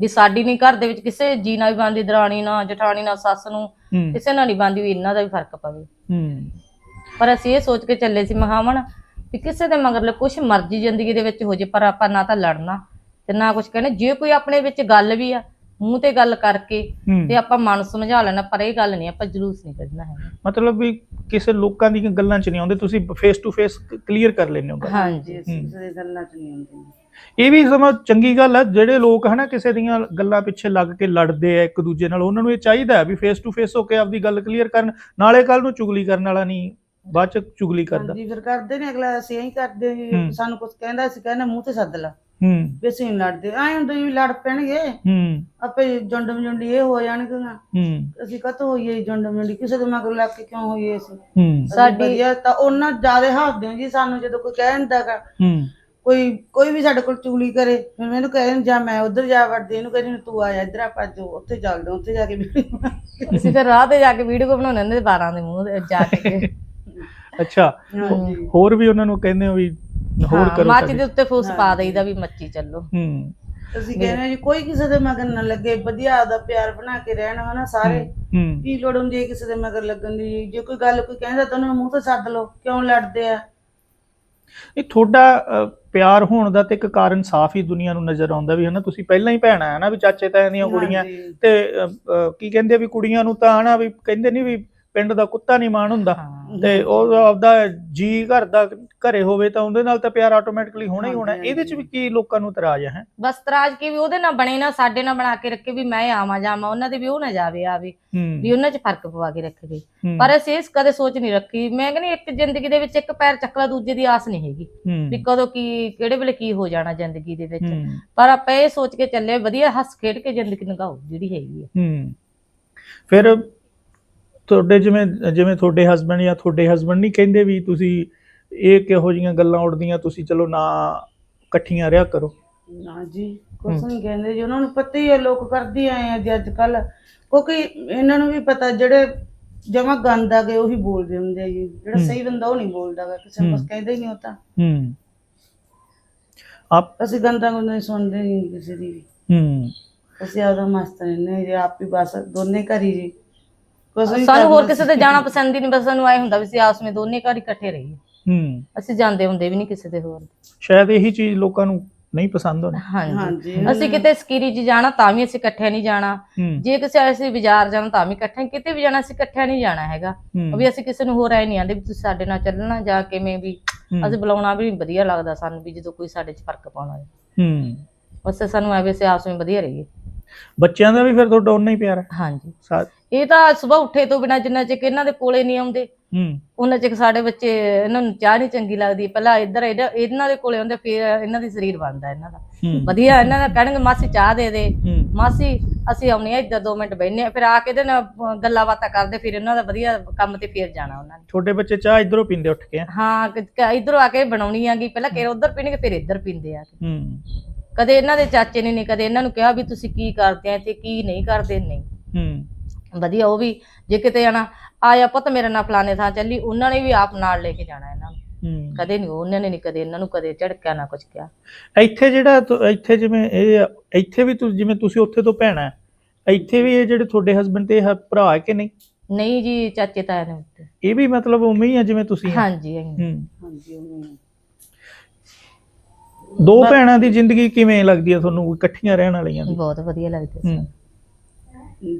ਵੀ ਸਾਡੀ ਨਹੀਂ ਘਰ ਦੇ ਵਿੱਚ ਕਿਸੇ ਜੀ ਨਾਲ ਵੀ ਬੰਦੀ ਦਰਾਣੀ ਨਾਲ ਜਠਾਣੀ ਨਾਲ ਸੱਸ ਨੂੰ ਕਿਸੇ ਨਾਲ ਨਹੀਂ ਬੰਦੀ ਵੀ ਇਹਨਾਂ ਦਾ ਵੀ ਫ਼ਰਕ ਪਵੇ। ਪਰ ਅਸੀਂ ਇਹ ਸੋਚ ਕੇ ਚੱਲੇ ਸੀ ਮਹਾਵਣ ਵੀ ਕਿਸੇ ਦੇ ਮਗਰਲੇ ਕੁਛ ਮਰਜ਼ੀ ਜ਼ਿੰਦਗੀ ਦੇ ਵਿੱਚ ਹੋ ਜੇ ਪਰ ਆਪਾਂ ਨਾ ਤਾਂ ਲੜਨਾ ਤੇ ਨਾ ਕੁਛ ਕਹਿਣਾ। ਜੇ ਕੋਈ ਆਪਣੇ ਵਿੱਚ ਗੱਲ ਵੀ ਆ ਮੂੰਹ ਤੇ ਗੱਲ ਕਰਕੇ ਤੇ ਆਪਾਂ ਮਨ ਸਮਝਾ ਲੈਣਾ ਪਰ ਇਹ ਗੱਲ ਨਹੀਂ ਆਪਾਂ ਜਲੂਸ ਨਹੀਂ ਕੱਢਣਾ ਹੈ ਮਤਲਬ ਵੀ ਕਿਸੇ ਲੋਕਾਂ ਦੀਆਂ ਗੱਲਾਂ 'ਚ ਨਹੀਂ ਆਉਂਦੇ ਤੁਸੀਂ ਫੇਸ ਟੂ ਫੇਸ ਕਲੀਅਰ ਕਰ ਲੈਂਦੇ ਹੋ। ਹਾਂਜੀ ਕਿਸੇ ਗੱਲਾਂ ਚ ਨਹੀਂ ਆਉਂਦੇ। ਇਹ ਵੀ ਸਮਾਂ ਚੰਗੀ ਗੱਲ ਹੈ ਜਿਹੜੇ ਲੋਕ ਹਨਾ ਕਿਸੇ ਦੀਆਂ ਗੱਲਾਂ ਪਿੱਛੇ ਲੱਗ ਕੇ ਲੜਦੇ ਆ ਇੱਕ ਦੂਜੇ ਨਾਲ ਉਹਨਾਂ ਨੂੰ ਇਹ ਚਾਹੀਦਾ ਹੈ ਵੀ ਫੇਸ ਟੂ ਫੇਸ ਹੋ ਕੇ ਆਪਦੀ ਗੱਲ ਕਲੀਅਰ ਕਰਨ ਨਾਲੇ ਕੱਲ ਨੂੰ ਚੁਗਲੀ ਕਰਨ ਵਾਲਾ ਨਹੀਂ ਬਾਅਦ ਚ ਚੁਗਲੀ ਕਰਦਾ। ਹਾਂਜੀ ਫਿਰ ਕਰਦੇ ਨੇ ਅਗਲਾ ਅਸੀਂ ਐਂ ਕਰਦੇ। ਸਾਨੂੰ ਕੁਝ ਕਹਿੰਦਾ ਅਸੀਂ ਕਹਿੰਦੇ ਮੂੰਹ ਤੇ ਸੱਦ ਲਾ। ਹੂੰ। ਵੀ ਅਸੀਂ ਨੀ ਲੜਦੇ। ਐਂ ਹੁੰਦੇ ਜੀ ਲੜ ਪੈਣਗੇ। ਹੂੰ। ਆਪੇ ਜੁੰਡ ਮਜੁੰਡੀ ਇਹ ਹੋ ਜਾਣਗੀਆਂ। ਹੂੰ। ਅਸੀਂ ਕਤ ਹੋਈਏ ਜੀ ਜੁੰਡ ਕਿਸੇ ਦੇ ਮਗਰ ਲੱਗ ਕੇ ਕਿਉਂ ਹੋਈਏ ਅਸੀਂ? ਹੂੰ। ਸਾਡੀ- ਵਧੀਆ ਤਾਂ ਉਹਨਾਂ ਜ਼ਿਆਦਾ ਹੱਸਦੇ ਆ ਜੀ ਸਾਨੂੰ ਜਦੋਂ ਕੋਈ ਕਹਿ ਦਿੰਦਾ ਗਾ ਹੂੰ। ਕੋਈ ਕੋਈ ਵੀ ਸਾਡੇ ਕੋਲ ਚੁਗਲੀ ਕਰੇ ਫਿਰ ਮੈਨੂੰ ਕਹਿੰਦੇ ਜਾ ਮੈਂ ਉਧਰ ਜਾ ਵੜਦੀ ਇਹਨੂੰ ਕਹਿੰਦੀ ਤੂੰ ਆ ਜਾ ਇੱਧਰ ਆਪਾਂ ਜੋ ਉੱਥੇ ਚੱਲਦੇ ਹਾਂ, ਉੱਥੇ ਜਾ ਕੇ ਵੀਡੀਓ ਅਸੀਂ ਫਿਰ ਰਾਹ ਤੇ ਜਾ ਕੇ ਵੀਡੀਓ ਬਣਾਉਂਦੇ ਹੁੰਦੇ 12 ਦੇ ਮੂੰਹ ਤੇ ਜਾ ਕੇ। ਅੱਛਾ। ਹਾਂਜੀ। ਹੋਰ ਵੀ ਉਹਨਾਂ ਨੂੰ ਕਹਿੰਦੇ ਹੋ ਵੀ ਹੋਰ ਕਰੋ ਮੱਚ। ਦੇ ਉੱਤੇ ਫੂਸ ਪਾ ਦੇਈਦਾ ਵੀ ਮੱਚੀ ਚੱਲੋ। ਹੂੰ। ਅਸੀਂ ਕਹਿੰਦੇ ਜੀ ਕੋਈ ਕਿਸੇ ਦੇ ਮਗਰ ਨਾ ਲੱਗੇ ਵਧੀਆ ਆਪਦਾ ਪਿਆਰ ਬਣਾ ਕੇ ਰਹਿਣ ਹਨਾ ਸਾਰੇ। ਹੂੰ ਕੀ ਲੋੜ ਹੁੰਦੀ ਹੈ ਕਿਸੇ ਦੇ ਮਗਰ ਲੱਗਣ ਦੀ? ਜੀ? ਕੋਈ ਗੱਲ ਕੋਈ ਕਹਿੰਦਾ ਤਾਂ ਉਹਨਾਂ ਨੂੰ ਮੂੰਹ ਤੇ ਸੱਦ ਲਓ ਕਿਉਂ ਲੜਦੇ ਆ? ਇਹ ਤੁਹਾਡਾ ਪਿਆਰ ਹੋਣ ਦਾ ਤੇ ਇੱਕ ਕਾਰਨ ਸਾਫ਼ ਹੀ ਦੁਨੀਆ ਨੂੰ ਨਜ਼ਰ ਆਉਂਦਾ ਵੀ ਹਨਾ ਤੁਸੀਂ ਪਹਿਲਾਂ ਹੀ ਭੈਣਾਂ ਹੈ ਨਾ ਵੀ ਚਾਚੇ ਤਾਇਆਂ ਦੀਆਂ ਕੁੜੀਆਂ। ਤੇ ਕੀ ਕਹਿੰਦੇ ਆ ਵੀ ਕੁੜੀਆਂ ਨੂੰ ਤਾਂ ਹਨਾ ਵੀ ਕਹਿੰਦੇ ਨਹੀਂ ਵੀ ਪਿੰਡ ਦਾ ਕੁੱਤਾ ਨਹੀਂ ਮਾਣ ਹੁੰਦਾ। ਤੇ ਉਹ ਆਪਦਾ ਜੀ ਘਰ ਦਾ ਘਰੇ ਹੋਵੇ ਤਾਂ ਉਹਦੇ ਨਾਲ ਤਾਂ ਪਿਆਰ ਆਟੋਮੈਟਿਕਲੀ ਹੋਣਾ ਹੀ ਹੋਣਾ। ਇਹਦੇ ਚ ਵੀ ਕੀ ਲੋਕਾਂ ਨੂੰ ਇਤਰਾਜ਼ ਹੈ? ਬਸ ਤਰਾਜ ਕੀ ਵੀ ਉਹਦੇ ਨਾਲ ਬਣੇ ਨਾ ਸਾਡੇ ਨਾਲ ਬਣਾ ਕੇ ਰੱਖੇ ਵੀ ਮੈਂ ਆਵਾਂ ਜਾਵਾਂ ਉਹਨਾਂ ਦੇ ਵੀ ਉਹ ਨਾ ਜਾਵੇ ਆਵੇ। ਵੀ ਉਹਨਾਂ 'ਚ ਫ਼ਰਕ ਪਵਾ ਕੇ ਰੱਖੇ। ਪਰ ਅਸੀਂ ਇਸ ਕਦੇ ਸੋਚ ਨਹੀਂ ਰੱਖੀ। ਮੈਂ ਕਹਿੰਦੀ ਇੱਕ ਜ਼ਿੰਦਗੀ ਦੇ ਵਿੱਚ ਇੱਕ ਪੈਰ ਚੱਕਲਾ ਦੂਜੇ ਦੀ ਆਸ ਨਹੀਂ ਹੈਗੀ। ਵੀ ਕਦੋਂ ਕੀ ਕਿਹੜੇ ਵੇਲੇ ਕੀ ਹੋ ਜਾਣਾ ਜ਼ਿੰਦਗੀ ਦੇ ਵਿੱਚ। ਪਰ ਆਪਾਂ ਇਹ ਸੋਚ ਕੇ ਚੱਲੇ ਵਧੀਆ ਹੱਸ ਖੇਡ ਕੇ ਜ਼ਿੰਦਗੀ ਨਿਭਾਓ ਜਿਹੜੀ ਹੈਗੀ ਹੂੰ। ਫਿਰ ਤੁਹਾਡੇ ਜਿਵੇਂ ਜਿਵੇਂ ਤੁਹਾਡੇ ਹਸਬੰਡ ਜਾਂ ਤੁਹਾਡੇ ਹਸਬੰਡ ਨਹੀਂ ਕਹਿੰਦੇ ਵੀ ਤੁਸੀਂ ਇਹ ਕਿਹੋ ਜੀਆਂ ਗੱਲਾਂ ਉੜਦੀਆਂ ਤੁਸੀਂ ਚਲੋ ਨਾ ਇਕੱਠੀਆਂ ਰਿਹਾ ਕਰੋ। ਨਾ ਜੀ ਕੁਛ ਨਹੀਂ ਕਹਿੰਦੇ ਜੀ ਉਹਨਾਂ ਨੂੰ ਪਤਾ ਹੀ ਹੈ ਲੋਕ ਕਰਦੇ ਆਏ ਆ ਜੀ ਅੱਜ ਕੱਲ ਕਿਉਂਕਿ ਇਹਨਾਂ ਨੂੰ ਵੀ ਪਤਾ ਜਿਹੜੇ ਜਮਾ ਗੰਦ ਆ ਗਏ ਉਹੀ ਬੋਲਦੇ ਹੁੰਦੇ ਆ ਜੀ। ਜਿਹੜਾ ਹੂੰ। ਸਹੀ ਬੰਦਾ ਉਹ ਨਹੀਂ ਬੋਲਦਾ ਗਾ। ਕਿਸੇ ਨੂੰ ਹੂੰ। ਕੁਛ ਕਹਿੰਦਾ ਹੀ ਨਹੀਂ ਉਹ ਤਾਂ। ਹੂੰ। ਆਪ ਅਸੀਂ ਗੰਦਾ ਗੁੰਦਾ ਨਹੀਂ ਸੁਣਦੇ ਨਹੀਂ ਕਿਸੇ ਦੀ ਵੀ। ਹੂੰ। ਅਸੀਂ ਆਪਦਾ ਮਸਤ ਰਹਿੰਦੇ ਜੀ ਆਪ ਹੀ ਬਸ ਦੋਨੇ ਘਰ ਹੀ ਜੀ। ਕੁਛ ਸਾਨੂੰ ਹੋਰ ਕਰਨਾ ਕਿਸੇ ਤੇ ਜਾਣਾ ਪਸੰਦ ਹੀ ਨਹੀਂ ਬਸ ਸਾਨੂੰ ਆਏ ਹੁੰਦਾ ਵੀ ਅਸੀਂ ਆਪਸ ਵਿੱਚ ਦੋਨੇ ਘਰ ਇਕੱਠੇ ਰਹੀਏ। ਹੂੰ। ਅਸੀਂ ਜਾਂਦੇ ਹੁੰਦੇ ਵੀ ਨਹੀਂ ਕਿਸੇ ਦੇ ਹੋਰ। ਸ਼ਾਇਦ ਇਹੀ ਚੀਜ਼ ਲੋਕਾਂ ਨੂੰ ਨਹੀਂ ਪਸੰਦ ਹੋਣੇ। ਹਾਂਜੀ। ਹਾਂਜੀ। ਅਸੀਂ ਕਿਤੇ ਸਕੀਰੀ 'ਚ ਜਾਣਾ ਤਾਂ ਵੀ ਅਸੀਂ ਇਕੱਠੇ ਨਹੀਂ ਜਾਣਾ। ਹੂੰ। ਜੇ ਕਿਸੇ ਅਸੀਂ ਬਾਜ਼ਾਰ ਜਾਣਾ ਤਾਂ ਵੀ ਇਕੱਠੇ ਕਿਤੇ ਵੀ ਜਾਣਾ ਅਸੀਂ ਇਕੱਠਿਆਂ ਨਹੀਂ ਜਾਣਾ ਹੈਗਾ। ਹੂੰ, ਵੀ ਅਸੀਂ ਕਿਸੇ ਨੂੰ ਹੋਰ ਐ ਨਹੀਂ ਆਂਦੇ ਵੀ ਤੁਸੀਂ ਸਾਡੇ ਨਾਲ ਚੱਲਣਾ ਜਾਂ ਕਿਵੇਂ ਵੀ। ਹੂੰ, ਅਸੀਂ ਬੁਲਾਉਣਾ ਵੀ ਵਧੀਆ ਲੱਗਦਾ ਸਾਨੂੰ ਵੀ ਜਦੋਂ ਕੋਈ ਸਾਡੇ 'ਚ ਫ਼ਰਕ ਪਾਉਣਾ ਹੋਵੇ। ਹੂੰ। ਉਸੇ ਸਾਨੂੰ ਐਵੇਂ ਅਸੀਂ ਆਪਸ ਵਿੱਚ ਵਧੀਆ ਰਹੀਏ। ਬੱਚਿਆਂ ਦਾ ਵੀ ਫਿਰ ਤੁਹਾਡਾ ਉਹਨਾਂ ਹੀ ਪਿਆਰ ਹੈ। ਹਾਂਜੀ। ਸਾ- ਇਹ ਤਾਂ ਸਵੇਰ ਉੱਠੇ ਤੋਂ ਬਿਨਾਂ ਜਿੰਨਾ ਚਿਰ ਇਹਨਾਂ ਦੇ ਕੋਲੇ ਨਹੀਂ ਆਉਂਦੇ। ਹੂੰ। ਉਹਨਾਂ ਚਿਰ ਸਾਡੇ ਬੱਚੇ ਇਹਨਾਂ ਨੂੰ ਚਾਹ ਨਹੀਂ ਚੰਗੀ ਲੱਗਦੀ ਪਹਿਲਾਂ ਇੱਧਰ ਇਹਦਾ- ਇਹਨਾਂ ਦੇ ਕੋਲੇ ਆਉਂਦੇ ਫਿਰ ਇਹਨਾਂ ਦੀ ਸਰੀਰ ਬਣਦਾ ਇਹਨਾਂ ਦਾ। ਹੂੰ। ਵਧੀਆ ਇਹਨਾਂ ਦਾ ਕਹਿਣਗੇ ਮਾਸੀ ਚਾਹ ਦੇ ਦੇ। ਹੂੰ। ਮਾਸੀ ਅਸੀਂ ਆਉਣੇ ਆ ਇੱਧਰ 2 ਮਿੰਟ ਬੈਠਨੇ ਆ ਫਿਰ ਆ ਕੇ ਇਹਦੇ ਨਾਲ ਅਹ, ਗੱਲਾਂ ਬਾਤਾਂ ਕਰਦੇ ਫਿਰ ਇਹਨਾਂ ਦਾ ਵਧੀਆ ਕੰਮ ਤੇ ਫਿਰ ਜਾਣਾ ਉਹਨਾਂ ਨੇ। ਛੋਟੇ ਬੱਚੇ ਚਾਹ ਇਧਰੋਂ ਪੀਂਦੇ ਉੱਠ ਕੇ। ਹਾਂ ਇਧਰੋਂ ਆ ਕੇ ਬਣਾਉਣੀ ਆਗੀ ਪਹਿਲਾਂ ਕਿ ਉਧਰ ਪੀਣਗੇ ਫਿਰ ਇੱਧਰ ਪੀਂਦੇ ਆ। ਹੂੰ। ਕਦੇ ਇਹਨਾਂ ਦੇ ਚਾਚੇ ਨੇ ਨਹੀਂ ਕਦੇ ਇਹਨਾਂ ਨੂੰ ਕਿਹਾ ਵੀ ਤੁਸੀਂ ਕੀ ਕਰਦੇ ਆ ਤੇ ਕੀ ਨਹੀਂ ਕਰਦੇ ਨਹੀਂ। ਹੂੰ। ਵਧੀਆ ਉਹ ਵੀ ਜੇ ਕਿਤੇ ਜਾਣਾ ਆਇਆ ਪੁੱਤ ਮੇਰੇ ਨਾਲ ਫਲਾਣੇ ਥਾਂ ਚੱਲੀ ਉਹਨਾਂ ਨੇ ਵੀ ਆਪ ਨਾਲ ਲੈ ਕੇ ਜਾਣਾ ਇਹਨਾਂ ਨੂੰ। ਹੂੰ। ਕਦੇ ਨਹੀਂ ਉਹਨਾਂ ਨੇ ਨਹੀਂ ਕਦੇ ਇਹਨਾਂ ਨੂੰ ਕਦੇ ਝੜਕਿਆ ਨਾ ਕੁਝ ਕਿਹਾ। ਇੱਥੇ ਜਿਹੜਾ ਤੁ- ਇੱਥੇ ਜਿਵੇਂ ਇਹ ਇੱਥੇ ਵੀ ਤੁਸੀਂ ਜਿਵੇਂ ਤੁਸੀਂ ਉੱਥੇ ਤੋਂ ਭੈਣਾ ਇੱਥੇ ਵੀ ਇਹ ਜਿਹੜੇ ਤੁਹਾਡੇ ਹਸਬੰਡ ਤੇ ਇਹ ਭਰਾ ਹੈ ਕਿ ਨਹੀਂ? ਨਹੀਂ ਜੀ ਚਾਚੇ ਤਾਇਆ ਨੇ ਉੱਤੇ। ਇਹ ਵੀ ਮਤਲਬ ਉਵੇਂ ਹੀ ਆ ਜਿਵੇਂ ਤੁਸੀਂ ਆ? ਹਾਂਜੀ ਹਾਂਜੀ। ਹੂੰ ਹਾਂਜੀ। ਦੋ ਭੈਣਾਂ ਦੀ ਜ਼ਿੰਦਗੀ ਕਿਵੇਂ ਲੱਗਦੀ ਹੈ ਤੁਹਾਨੂੰ ਇਕੱਠੀਆਂ ਰਹਿਣ ਵਾਲੀਆਂ ਦੀ? ਬਹੁਤ ਵਧੀਆ ਲੱਗਦੇ ਸੀ ਹੂੰ।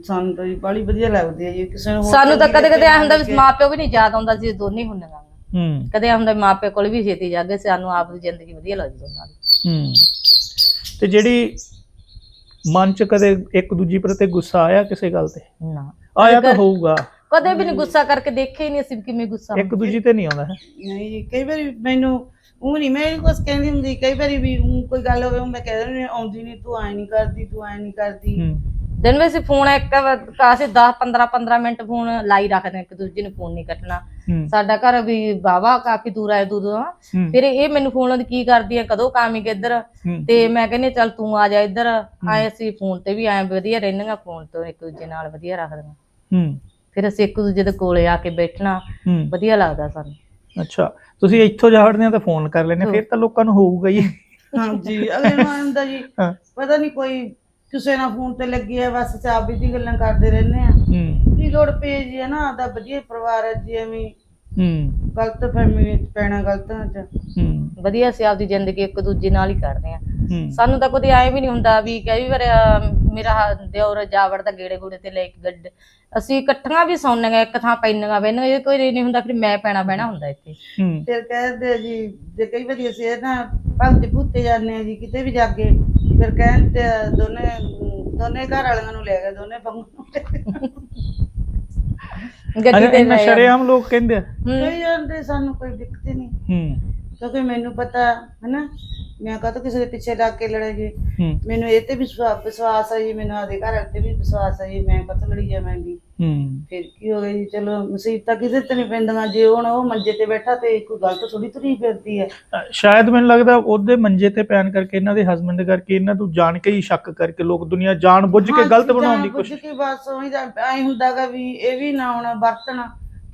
ਸਾਨੂੰ ਤਾਂ ਜੀ ਬੜੀ ਵਧੀਆ ਲੱਗਦੀ ਹੈ ਜੀ ਕਿਸੇ ਨੂੰ ਹੋਰ ਸਾਨੂੰ ਤਾਂ ਕਦੇ ਕਦੇ ਐ ਹੁੰਦਾ ਵੀ। ਮਾਪਿਓ ਵੀ ਨਹੀਂ ਯਾਦ ਆਉਂਦਾ ਸੀ ਦੋਨੇ ਹੁੰਦੀਆਂ ਹੂੰ। ਕਦੇ ਐਂ ਹੁੰਦਾ ਵੀ ਮਾਪਿਓ ਕੋਲ ਵੀ ਛੇਤੀ ਜਾਗੇ ਸਾਨੂੰ ਆਪ ਦੀ ਜ਼ਿੰਦਗੀ ਵਧੀਆ ਲੱਗਦੀ ਉਹਨਾਂ ਦੀ ਹੂੰ। ਤੇ ਜਿਹੜੀ ਮਨ ਚ ਕਦੇ ਇੱਕ ਦੂਜੀ ਪ੍ਰਤੀ ਗੁੱਸਾ ਆਇਆ ਕਿਸੇ ਗੱਲ ਤੇ? ਨਾ। ਆਇਆ ਤਾਂ ਹੋਊਗਾ। ਕਦੇ ਵੀ ਨਹੀਂ ਗੁੱਸਾ ਕਰਕੇ ਦੇਖਿਆ ਹੀ ਨਹੀਂ ਅਸੀਂ ਵੀ ਕਿਵੇਂ ਗੁੱਸਾ ਇੱਕ ਦੂਜੀ ਤੇ ਨਹੀਂ ਆਉਂਦਾ ਹੈ। ਨਹੀਂ ਜੀ ਕਈ ਵਾਰੀ ਮੈਨੂੰ ਉਹ ਨਹੀਂ ਮੈਂ ਕੁਝ ਕਹਿੰਦੀ ਹੁੰਦੀ ਕਈ ਵਾਰੀ ਵੀ ਊਂ ਕੋਈ ਗੱਲ ਹੋਵੇ ਊਂ ਮੈਂ ਕਹਿ ਦਿੰਦੀ ਆਉਂਦੀ ਨਹੀਂ ਤੂੰ ਐ ਨਹੀਂ ਕਰਦੀ ਤੂੰ ਐ ਨਹੀਂ ਕਰਦੀ। ਹੂੰ। ਦਿਨ ਵਿੱਚ ਫੋਨ ਇੱਕ ਕਾਸੇ 10 15 15 ਮਿੰਟ ਫੋਨ ਲਾਈ ਰੱਖਦੇ ਇੱਕ ਦੂਜੇ ਨੂੰ ਫੋਨ ਨਹੀਂ ਕੱਟਣਾ। ਸਾਡਾ ਘਰ ਵੀ ਬਾਵਾ ਕਾਫੀ ਦੂਰ ਹੈ ਦੂਰ ਫਿਰ ਇਹ ਮੈਨੂੰ ਫੋਨ ਕੀ ਕਰਦੀ ਹੈ ਕਦੋਂ ਕਾਮੀ ਇੱਧਰ ਹੂੰ। ਤੇ ਮੈਂ ਕਹਿੰਦੀ ਚੱਲ ਤੂੰ ਆ ਜਾ ਇੱਧਰ। ਆਏ ਅਸੀਂ ਫੋਨ ਤੇ ਵੀ ਆਏ ਵਧੀਆ ਰਹਿੰਦੀਆਂ ਫੋਨ ਤੋਂ ਇੱਕ ਦੂਜੇ ਨਾਲ ਵਧੀਆ ਰੱਖਦੀਆਂ। ਹੂੰ। ਫਿਰ ਅਸੀਂ ਇੱਕ ਦੂਜੇ ਦੇ ਕੋਲੇ ਆ ਕੇ ਬੈਠਣਾ ਵਧੀਆ ਲੱਗਦਾ ਸਾਨੂੰ। ਅੱਛਾ ਤੁਸੀਂ ਇੱਥੋਂ ਜਾ ਹਟਦੇ ਆ ਤਾਂ ਫੋਨ ਕਰ ਲੈਨੇ ਫਿਰ ਤਾਂ ਲੋਕਾਂ ਨੂੰ ਹੋਊਗਾ ਹੀ। ਹਾਂਜੀ ਅਗਲੇ ਨੂੰ ਹੁੰਦਾ ਜੀ ਪਤਾ ਨਹੀਂ ਕੋਈ ਕਿਸੇ ਨਾਲ ਫੋਨ ਤੇ ਲੱਗੀ ਹੈ ਬਸ ਚਾਬੀ ਦੀ ਗੱਲਾਂ ਕਰਦੇ ਰਹਿੰਦੇ ਆ। ਹੂੰ। ਕੀ ਲੋੜ ਪਈ ਜੀ ਹੈ ਨਾ ਆਦਾ ਵਧੀਆ ਪਰਿਵਾਰ ਹੈ ਜੀ ਐਵੇਂ ਹੂੰ। ਗਲਤ ਫਹਿਮੀ ਵਿੱਚ ਪੈਣਾ ਗਲਤਾਂ ਚ। ਹੂੰ। ਵਧੀਆ ਅਸੀਂ ਆਪਦੀ ਜ਼ਿੰਦਗੀ ਇੱਕ ਦੂਜੇ ਨਾਲ ਹੀ ਕੱਢਦੇ ਆ ਹੂੰ। ਸਾਨੂੰ ਤਾਂ ਕਦੇ ਐ ਵੀ ਨਹੀਂ ਹੁੰਦਾ ਵੀ ਕਈ ਵਾਰ ਅਹ, ਮੇਰਾ ਹ- ਦਿਓਰ ਜਾਵੜ ਦਾ ਗੇੜੇ ਗੂੜੇ ਤੇ ਲੈ ਕੇ ਗੱਡ ਅਸੀਂ ਇਕੱਠੀਆਂ ਵੀ ਸੌਂਨੀਆਂ ਇੱਕ ਥਾਂ ਪੈਣੀਆਂ ਬੈਣੀਆਂ ਇਹ ਕੋਈ ਨਹੀਂ ਹੁੰਦਾ ਫਿਰ ਮੈਂ ਪੈਣਾ ਬਹਿਣਾ ਹੁੰਦਾ ਇੱਥੇ। ਹੂੰ। ਫਿਰ ਕਹਿੰਦੇ ਜੀ ਜੇ ਕਈ ਵਾਰੀ ਅਸੀਂ ਇਹ ਨਾ ਭੰਤੇ ਭੁੱਤੇ ਜਾਂਦੇ ਆ ਜੀ ਕਿਤੇ ਵੀ ਜਾਗੇ ਫਿਰ ਕਹਿੰਦੇ ਦੋਨੇ ਦੋਨੇ ਘਰ ਵਾਲਿਆਂ ਨੂੰ ਲੈ ਗਏ ਦੋਨੇ ਪੰਗ ਗੱਡੀ ਤੇ ਇੰਨਾ ਲੈ ਸ਼ਰੇਆਮ ਲੋਕ ਕਹਿੰਦੇ ਆ। ਹੂੰ। ਕਈ ਜਾਂਦੇ ਸਾਨੂੰ ਕੋਈ ਦਿੱਕਤ ਹੀ ਨਹੀਂ। ਹੂੰ। ਕਿਉਂਕਿ ਮੈਨੂੰ ਪਤਾ ਹੈ ਨਾ ਮੈਂ ਕਹਤਾ ਕਿਸੇ ਦੇ ਪਿੱਛੇ ਲੱਗ ਕੇ ਲੜਾਂਗੀ ਹੂੰ। ਮੈਨੂੰ ਇਹ ਤੇ ਵੀ ਵਿਸ਼ਵਾ- ਵਿਸ਼ਵਾਸ ਹੈ ਜੀ ਮੈਨੂੰ ਆਦੇ ਘਰ ਵਾਲੇ ਤੇ ਵੀ ਵਿਸ਼ਵਾਸ ਹੈ ਜੀ ਮੈਂ ਕਤ ਲੜੀ ਜਾਵਾਂਗੀ? ਹੂੰ। ਫਿਰ ਕੀ ਹੋ ਗਿਆ ਜੀ? ਚਲੋ ਮੁਸੀਬਤਾਂ ਕਿਸੇ ਤੇ ਨਹੀਂ ਪੈਂਦੀਆਂ ਜੇ ਹੁਣ ਉਹ ਮੰਜੇ ਤੇ ਬੈਠਾ ਤੇ ਕੋਈ ਗਲਤ ਥੋੜੀ ਤੁਰੀ ਫਿਰਦੀ ਹੈ। ਸ਼ਾਇਦ ਮੈਨੂੰ ਲੱਗਦਾ ਉਹਦੇ ਮੰਜੇ ਤੇ ਪੈਣ ਕਰਕੇ ਇਹਨਾਂ ਦੇ ਹਸਬੰਡ ਕਰਕੇ ਇਹਨਾਂ ਨੂੰ ਜਾਣ ਕੇ ਹੀ ਸ਼ੱਕ ਕਰਕੇ ਲੋਕ ਦੁਨੀਆ ਜਾਣ ਬੁੱਝ ਕੇ ਗਲਤ ਬਣਾਉਣ ਦੀ ਕੋਸ਼ਿਸ਼ ਕੇ ਬਸ ਉਹੀ ਤਾਂ ਐ ਹੁੰਦਾਗਾ ਵੀ ਇਹ ਵੀ ਨਾ ਆਉਣਾ ਵਰਤਣ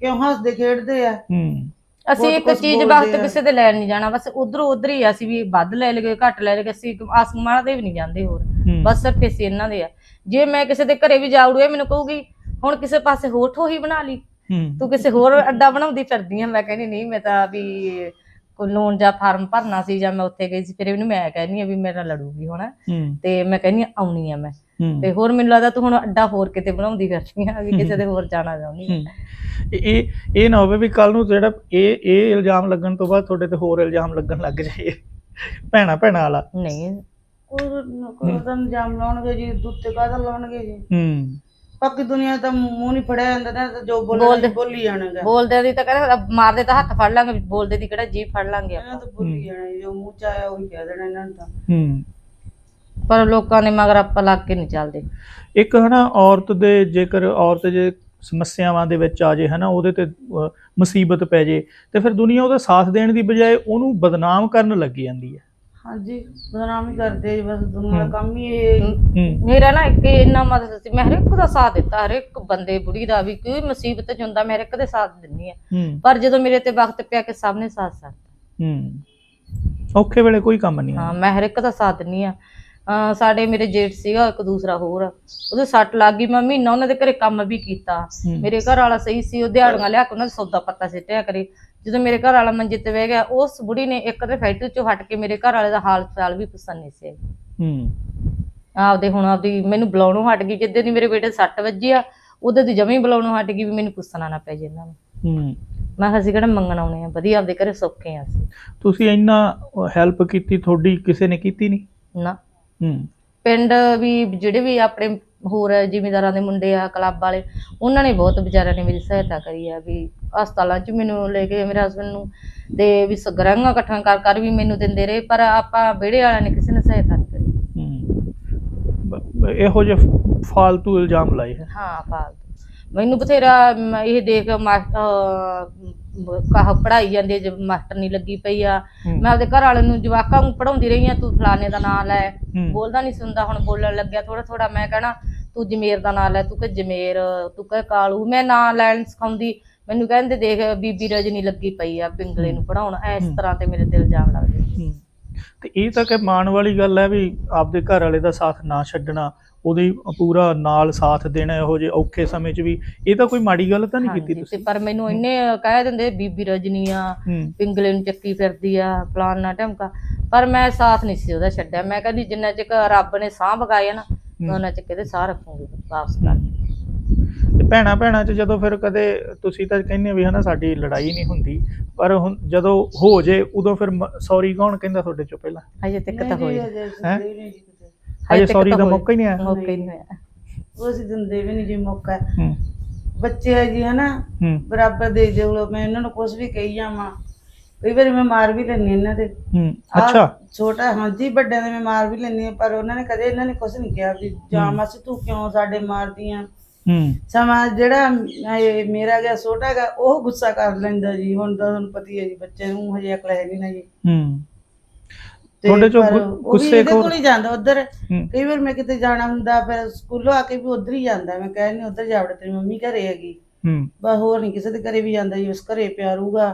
ਕਿਉਂ ਹੱਸਦੇ ਖੇਡਦੇ ਆ? ਹੂੰ। ਅਸੀਂ ਇੱਕ ਚੀਜ਼ ਵਕਤ। ਕਿਸੇ ਦੇ ਲੈਣ ਨਹੀਂ ਜਾਣਾ ਬਸ ਉਧਰੋਂ ਉਧਰ ਹੀ ਅਸੀਂ ਵੀ ਵੱਧ ਲੈ ਲਗੇ ਘੱਟ ਲੈ ਲਗੇ ਅਸੀਂ ਆਸਮਾਨ ਦੇ ਵੀ ਨਹੀਂ ਜਾਂਦੇ ਹੋਰ। ਬਸ ਸਿਰਫ ਅਸੀਂ ਇਹਨਾਂ ਦੇ ਆ। ਜੇ ਮੈਂ ਕਿਸੇ ਦੇ ਘਰੇ ਵੀ ਜਾ ਉੜੂ ਇਹ ਮੈਨੂੰ ਕਹੂਗੀ ਹੁਣ ਕਿਸੇ ਪਾਸੇ ਹੋਰ ਠੋਹੀ ਬਣਾ ਲਈ। ਤੂੰ ਕਿਸੇ ਹੋਰ ਅੱਡਾ ਬਣਾਉਂਦੀ ਫਿਰਦੀ ਆ। ਮੈਂ ਕਹਿੰਦੀ ਨਹੀਂ ਮੈਂ ਤਾਂ ਵੀ ਕੋਈ ਲੋਨ ਜਾਂ ਫਾਰਮ ਭਰਨਾ ਸੀ ਜਾਂ ਮੈਂ ਉੱਥੇ ਗਈ ਸੀ ਫਿਰ ਇਹਨੂੰ ਮੈਂ ਕਹਿੰਦੀ ਆ ਵੀ ਮੇਰੇ ਨਾਲ ਲੜੂਗੀ ਹੁਣ। ਤੇ ਮੈਂ ਕਹਿੰਦੀ ਆ ਆਉਣੀ ਆ ਮੈਂ। ਤੇ ਹੋਰ ਮੈਨੂੰ ਲੱਗਦਾ ਤੂੰ ਹੁਣ ਅੱਡਾ ਹੋਰ ਕਿਤੇ ਬਣਾਉਂਦੀ ਫਿਰਦੀ ਆ ਵੀ ਕਿਸੇ ਦੇ ਹੋਰ ਜਾਣਾ ਚਾਹੁੰਦੀ। ਇਹ ਇਹ- ਨਾ ਹੋਵੇ ਵੀ ਕੱਲ ਨੂੰ ਜਿਹੜਾ ਇਹ ਇਹ ਇਲਜ਼ਾਮ ਲੱਗਣ ਤੋਂ ਬਾਅਦ ਤੁਹਾਡੇ ਤੇ ਹੋਰ ਇਲਜ਼ਾਮ ਲੱਗਣ ਲੱਗ ਜਾਏ। ਭੈਣਾ ਭੈਣਾ ਵਾਲਾ। ਨਹੀਂ। ਉਹ ਕੋਈ ਤਾਂ ਜਾਮ ਲਾਉਣਗੇ ਜੀ ਦੁੱਤੇ ਕਾਹਦਾ ਲਾਉਣਗੇ ਜੀ? ਹੂੰ। ਬਾਕੀ ਦੁਨੀਆ ਤਾਂ ਮੂੰਹ ਨਹੀਂ ਫੜਿਆ ਜਾਂਦਾ ਨਾ ਤਾਂ ਜੋ ਬੋਲਦੇ- ਬੋਲੀ ਜਾਣਾਗਾ ਬੋਲਦੇ ਦੀ ਤਾਂ ਕਹਿੰਦਾ ਮਾਰਦੇ ਤਾਂ ਹੱਥ ਫੜ ਲਾਂਗੇ ਬੋਲਦੇ ਦੀ ਕਿਹੜਾ ਜੀਭ ਫੜ ਲਾਂਗੇ ਇਹਨਾਂ ਆਪਾਂ। ਤਾਂ ਬੋਲੀ ਜਾਣਾ ਜੀ, ਮੂੰਹ ਚ ਆਇਆ ਉਹੀ ਕਹਿ ਦੇਣਾ ਇਹਨਾਂ ਨੂੰ ਤਾਂ। ਹੂੰ। ਪਰ ਲੋਕਾਂ ਨੇ ਮਗਰ ਆਪਾਂ ਲੱਗ ਕੇ ਨਹੀਂ ਚੱਲਦੇ। ਇੱਕ ਹਨਾ ਔਰਤ ਦੇ ਜੇਕਰ ਔਰਤ ਜੇ ਸਮੱਸਿਆਵਾਂ ਦੇ ਵਿੱਚ ਆ ਜੇ ਹਨਾ ਉਹਦੇ ਤੇ ਮੁਸੀਬਤ ਪੈ ਜੇ ਤੇ ਫਿਰ ਦੁਨੀਆ ਉਹਦਾ ਸਾਥ ਦੇਣ ਦੀ ਬਜਾਏ ਉਹਨੂੰ ਬਦਨਾਮ ਕਰਨ ਲੱਗ ਜਾਂਦੀ ਹੈ। ਹਾਂਜੀ ਬਦਨਾਮ ਹੀ ਕਰਦੇ ਆ ਜੀ ਬਸ ਦੁਨੀਆ ਦਾ ਕੰਮ ਹੀ ਇਹ ਹੂੰ ਮੇਰਾ ਨਾ ਇੱਕ ਇੰਨਾ ਮਦਦ ਸੀ ਮੈਂ ਹਰ ਇੱਕ ਦਾ ਸਾਥ ਦਿੱਤਾ ਹਰ ਇੱਕ ਬੰਦੇ ਬੁੜੀ ਦਾ ਵੀ ਕੋਈ ਮੁਸੀਬਤ ਚ ਹੁੰਦਾ ਮੈਂ ਹਰ ਇੱਕ ਦੇ ਸਾਥ ਦਿੰਨੀ ਆ ਹੂੰ। ਪਰ ਜਦੋਂ ਮੇਰੇ ਤੇ ਵਕਤ ਪਿਆ ਕਿ ਸਭ ਨੇ ਸਾਥ ਸਾਥ ਹੂੰ। ਔਖੇ ਵੇਲੇ ਕੋਈ ਕੰਮ ਨਹੀਂ ਹਾਂ ਮੈਂ ਹਰ ਇੱਕ ਦਾ ਸਾਥ ਦਿੰਨੀ ਆ ਅਹ ਸਾਡੇ ਮੇਰੇ ਜੇਠ ਸੀਗਾ ਇੱਕ ਦੂਸਰਾ ਹੋਰ। ਉਹਦੇ ਸੱਟ ਲੱਗ ਗਈ ਮੈਂ ਮਹੀਨਾ ਉਹਨਾਂ ਦੇ ਘਰੇ ਕੰਮ ਵੀ ਕੀਤਾ। ਹੂੰ। ਮੇਰੇ ਘਰ ਵਾਲਾ ਸਹੀ ਸੀ ਉਹ ਦਿਹਾੜੀਆਂ ਲਿਆ ਕੇ ਉਹਨਾਂ ਦਾ ਸੌਦਾ ਪੱਤਾ ਸਿੱਟਿਆ ਕਰੇ। ਜਦੋਂ ਮੇਰੇ ਘਰ ਵਾਲਾ ਮੰਜੇ ਤੇ ਬਹਿ ਗਿਆ ਉਸ ਬੁੜੀ ਨੇ ਇੱਕ ਤੇ ਫੈਕਟਰੀ ਚੋਂ ਹਟ ਕੇ ਮੇਰੇ ਘਰ ਵਾਲੇ ਦਾ ਹਾਲ ਚਾਲ ਵੀ ਪੁੱਛਣ ਨਹੀਂ ਸੀ। ਹੂੰ। ਆਪਦੇ ਹੁਣ ਆਪਦੀ ਮੈਨੂੰ ਬੁਲਾਉਣੋਂ ਹਟ ਗਈ ਜਿੱਦੇ ਦੀ ਮੇਰੇ ਬੇਟੇ ਦੇ ਸੱਟ ਵੱਜੀ ਆ ਉਹਦੇ ਦੀ ਜਮੀ ਬੁਲਾਉਣੋਂ ਹਟ ਗਈ ਵੀ ਮੈਨੂੰ ਪੁੱਛਣਾ ਨਾ ਪੈ ਜੇ ਇਹਨਾਂ ਨੂੰ। ਹੂੰ। ਮੈਂ ਕਿਹਾ ਅਸੀਂ ਕਿਹੜਾ ਮੰਗਣ ਆਉਣੇ ਆ? ਵਧੀਆ ਆਪਦੇ ਘਰੇ ਸੌਖੇ ਆ ਅਸੀਂ। ਤੁਸੀਂ ਇੰਨਾ ਹੈਲਪ ਕੀਤੀ ਤੁਹਾਡੀ ਕਿਸੇ ਨੇ ਕੀਤੀ ਨਹੀਂ? ਨਾ। ਹੂੰ। ਪਿੰਡ ਵੀ ਜਿਹੜੇ ਵੀ ਆਪਣੇ ਹੋਰ ਜ਼ਿਮੀਂਦਾਰਾਂ ਦੇ ਮੁੰਡੇ ਆ ਕਲੱਬ ਵਾਲੇ ਉਹਨਾਂ ਨੇ ਬਹੁਤ ਵਿਚਾਰਿਆਂ ਨੇ ਮੇਰੀ ਸਹਾਇਤਾ ਕਰੀ ਆ ਵੀ ਹਸਪਤਾਲਾਂ 'ਚ ਮੈਨੂੰ ਲੈ ਕੇ ਮੇਰੇ ਹਸਬੰਡ ਨੂੰ ਤੇ ਵੀ ਸਗਰਾਂਗਾ ਇਕੱਠਾ ਕਰ ਕਰ ਵੀ ਮੈਨੂੰ ਦਿੰਦੇ ਰਹੇ ਪਰ ਆਪਾਂ ਵਿਹੜੇ ਵਾਲਿਆਂ ਨੇ ਕਿਸੇ ਨੇ ਸਹਾਇਤਾ ਨਹੀਂ ਕਰੀ। ਇਹੋ ਜਿਹੇ ਫਾਲਤੂ ਇਲਜ਼ਾਮ ਲਾਏ ਹੈ। ਹਾਂ ਫਾਲਤੂ। ਮੈਨੂੰ ਬਥੇਰਾ ਮ, ਇਹ ਦੇਖ ਮਾਸਟਰ ਕਾਹ ਪੜਾਈ ਜਾਂਦੇ ਜੇ ਮਾਸਟਰ ਨਹੀਂ ਲੱਗੀ ਪਈ ਆ ਹੂੰ। ਮੈਂ ਆਪਦੇ ਘਰ ਵਾਲੇ ਨੂੰ ਜਵਾਕਾਂ ਨੂੰ ਪੜਾਉਂਦੀ ਰਹੀ ਆ ਤੂੰ ਫਲਾਣੇ ਦਾ ਨਾਂ ਲੈ ਹੂੰ। ਬੋਲਦਾ ਨਹੀਂ ਸੁਣਦਾ ਹੁਣ ਬੋਲਣ ਲੱਗਿਆ ਥੋੜਾ ਥੋੜਾ ਮੈਂ ਕਹਿਣਾ ਤੂੰ ਜਮੇਰ ਦਾ ਨਾਂ ਲੈ ਤੂੰ ਕਿ ਜਮੇਰ ਤੂੰ ਕਿ ਕਾਲੂ ਮੈਂ ਨਾਂ ਲੈਣ ਸਿਖਾਉਂਦੀ ਮੈਨੂੰ ਕਹਿੰਦੇ ਦੇਖ ਬੀਬੀ ਰਜਨੀ ਲੱਗੀ ਪਈ ਆ ਪਿੰਗਲੇ ਨੂੰ ਪੜਾਉਣ ਇਸ ਤਰ੍ਹਾਂ ਤੇ ਮੇਰੇ ਤੇ ਇਲਜ਼ਾਮ ਲੱਗਦੇ ਹੂੰ। ਤੇ ਇਹ ਤਾਂ ਕਿ ਮਾਣ ਵਾਲੀ ਗੱਲ ਹੈ ਵੀ ਆਪਦੇ ਘਰ ਵਾਲੇ ਦਾ ਸਾਥ ਨਾ ਛੱਡਣਾ ਉਹਦੀ ਪੂਰਾ ਨਾਲ ਸਾਥ ਦੇਣਾ ਇਹੋ ਜਿਹੇ ਔਖੇ ਸਮੇਂ 'ਚ ਵੀ ਇਹ ਤਾਂ ਕੋਈ ਮਾੜੀ ਗੱਲ ਤਾਂ ਨਹੀਂ ਕੀਤੀ ਤੁਸੀਂ? ਪਰ ਮੈਨੂੰ ਇੰਨੇ ਕਹਿ ਦਿੰਦੇ ਬੀਬੀ ਰਜਨੀ ਆ ਪਿੰਗਲੇ ਨੂੰ ਚੱਕੀ ਫਿਰਦੀ ਆ ਫਲਾਨਾ ਢਮਕਾ। ਪਰ ਮੈਂ ਸਾਥ ਨਹੀਂ ਸੀ ਉਹਦਾ ਛੱਡਿਆ। ਮੈਂ ਕਹਿੰਦੀ ਜਿੰਨਾ ਚਿਰ ਰੱਬ ਨੇ ਸਾਹ ਬਗਾਇਆ ਨਾ ਉਹਨਾਂ ਚਿਰ ਕਿਤੇ ਸਾਹ ਰੱਖੂੰਗੀ ਵਾਪਸ ਕਰ ਤੇ ਭੈਣਾ ਭੈਣਾ 'ਚ ਜਦੋਂ ਫਿਰ ਕਦੇ ਤੁਸੀਂ ਤਾਂ ਕਹਿੰਦੇ ਵੀ ਹਨਾ ਸਾਡੀ ਲੜਾਈ ਨਹੀਂ ਹੁੰਦੀ ਪਰ ਹੁਣ ਜਦੋਂ ਹੋ ਜੇ ਉਦੋਂ ਫਿਰ ਸੌਰੀ ਕੌਣ ਕਹਿੰਦਾ ਤੁਹਾਡੇ ਚੋਂ ਪਹਿਲਾਂ? ਹਜੇ ਤੱਕ ਤਾਂ ਹੋਈ। ਜੀ, ਹੈਂ? ਵੀ ਨਹੀਂ। ਹਜੇ ਸੌਰੀ ਤਾਂ ਦਾ। ਮੌਕਾ ਹੀ ਨਹੀਂ ਆਇਆ। ਮੌਕਾ ਹੀ ਨਹੀਂ ਹੋਇਆ ਉਹ ਅਸੀਂ ਦਿੰਦੇ ਵੀ ਨਹੀਂ ਜੀ ਮੌਕਾ। ਹੂੰ। ਬੱਚੇ ਆ ਜੀ ਹਨਾ ਹੂੰ। ਬਰਾਬਰ ਦੇ ਜੋ ਮੈਂ ਇਹਨਾਂ ਨੂੰ ਕੁਝ ਵੀ ਕਹੀ ਜਾਵਾਂ। ਕਈ ਵਾਰੀ ਮੈਂ ਮਾਰ ਵੀ ਲੈਂਦੀ ਹਾਂ ਇਹਨਾਂ ਦੇ ਹੂੰ ਆਹ ਅੱਛਾ। ਛੋਟਾ ਹਾਂਜੀ ਵੱਡਿਆਂ ਦੇ ਮੈਂ ਮਾਰ ਵੀ ਲੈਂਦੀ ਹਾਂ ਪਰ ਉਹਨਾਂ ਨੇ ਕਦੇ ਇਹਨਾਂ ਨੇ ਕੁਝ ਨਹੀਂ ਕਿਹਾ ਵੀ ਜਾਂ ਮਾਸੀ ਤੂੰ ਕਿਉਂ ਸਾਡੇ ਮਾਰਦੀ ਆ ਹੂੰ। ਸਮਾਂ ਜਿਹੜਾ ਇਹ ਮੇਰਾ ਗਿਆ ਛੋਟਾ ਹੈਗਾ ਉਹ ਗੁੱਸਾ ਕਰ ਲੈਂਦਾ ਜੀ। ਹੁਣ ਤਾਂ ਤੁਹਾਨੂੰ ਪਤੀ ਹੈ ਜੀ ਬੱਚੇ ਨੂੰ ਹਜੇ ਅਕਲ ਹੈਗੀ ਨਾ ਜੀ। ਹੂੰ। ਤੁਹਾਡੇ ਚੋਂ ਗੁੱਸੇ ਇਹਦੇ ਖੋਰ- ਕੋਲ ਹੀ ਜਾਂਦਾ ਉਧਰ ਕਈ ਵਾਰ ਮੈਂ ਕਿਤੇ ਜਾਣਾ ਹੁੰਦਾ ਫਿਰ ਸਕੂਲੋਂ ਆ ਕੇ ਵੀ ਉਧਰ ਹੀ ਜਾਂਦਾ ਮੈਂ ਕਹਿੰਦੀ ਉਧਰ ਜਾ ਵੜ ਤੇਰੀ ਮੰਮੀ ਘਰੇ ਹੈਗੀ। ਹੂੰ। ਬਸ ਹੋਰ ਨਹੀਂ ਕਿਸੇ ਦੇ ਘਰੇ ਵੀ ਜਾਂਦਾ ਜੀ ਬਸ ਘਰੇ ਪਿਆ ਰਹੂਗਾ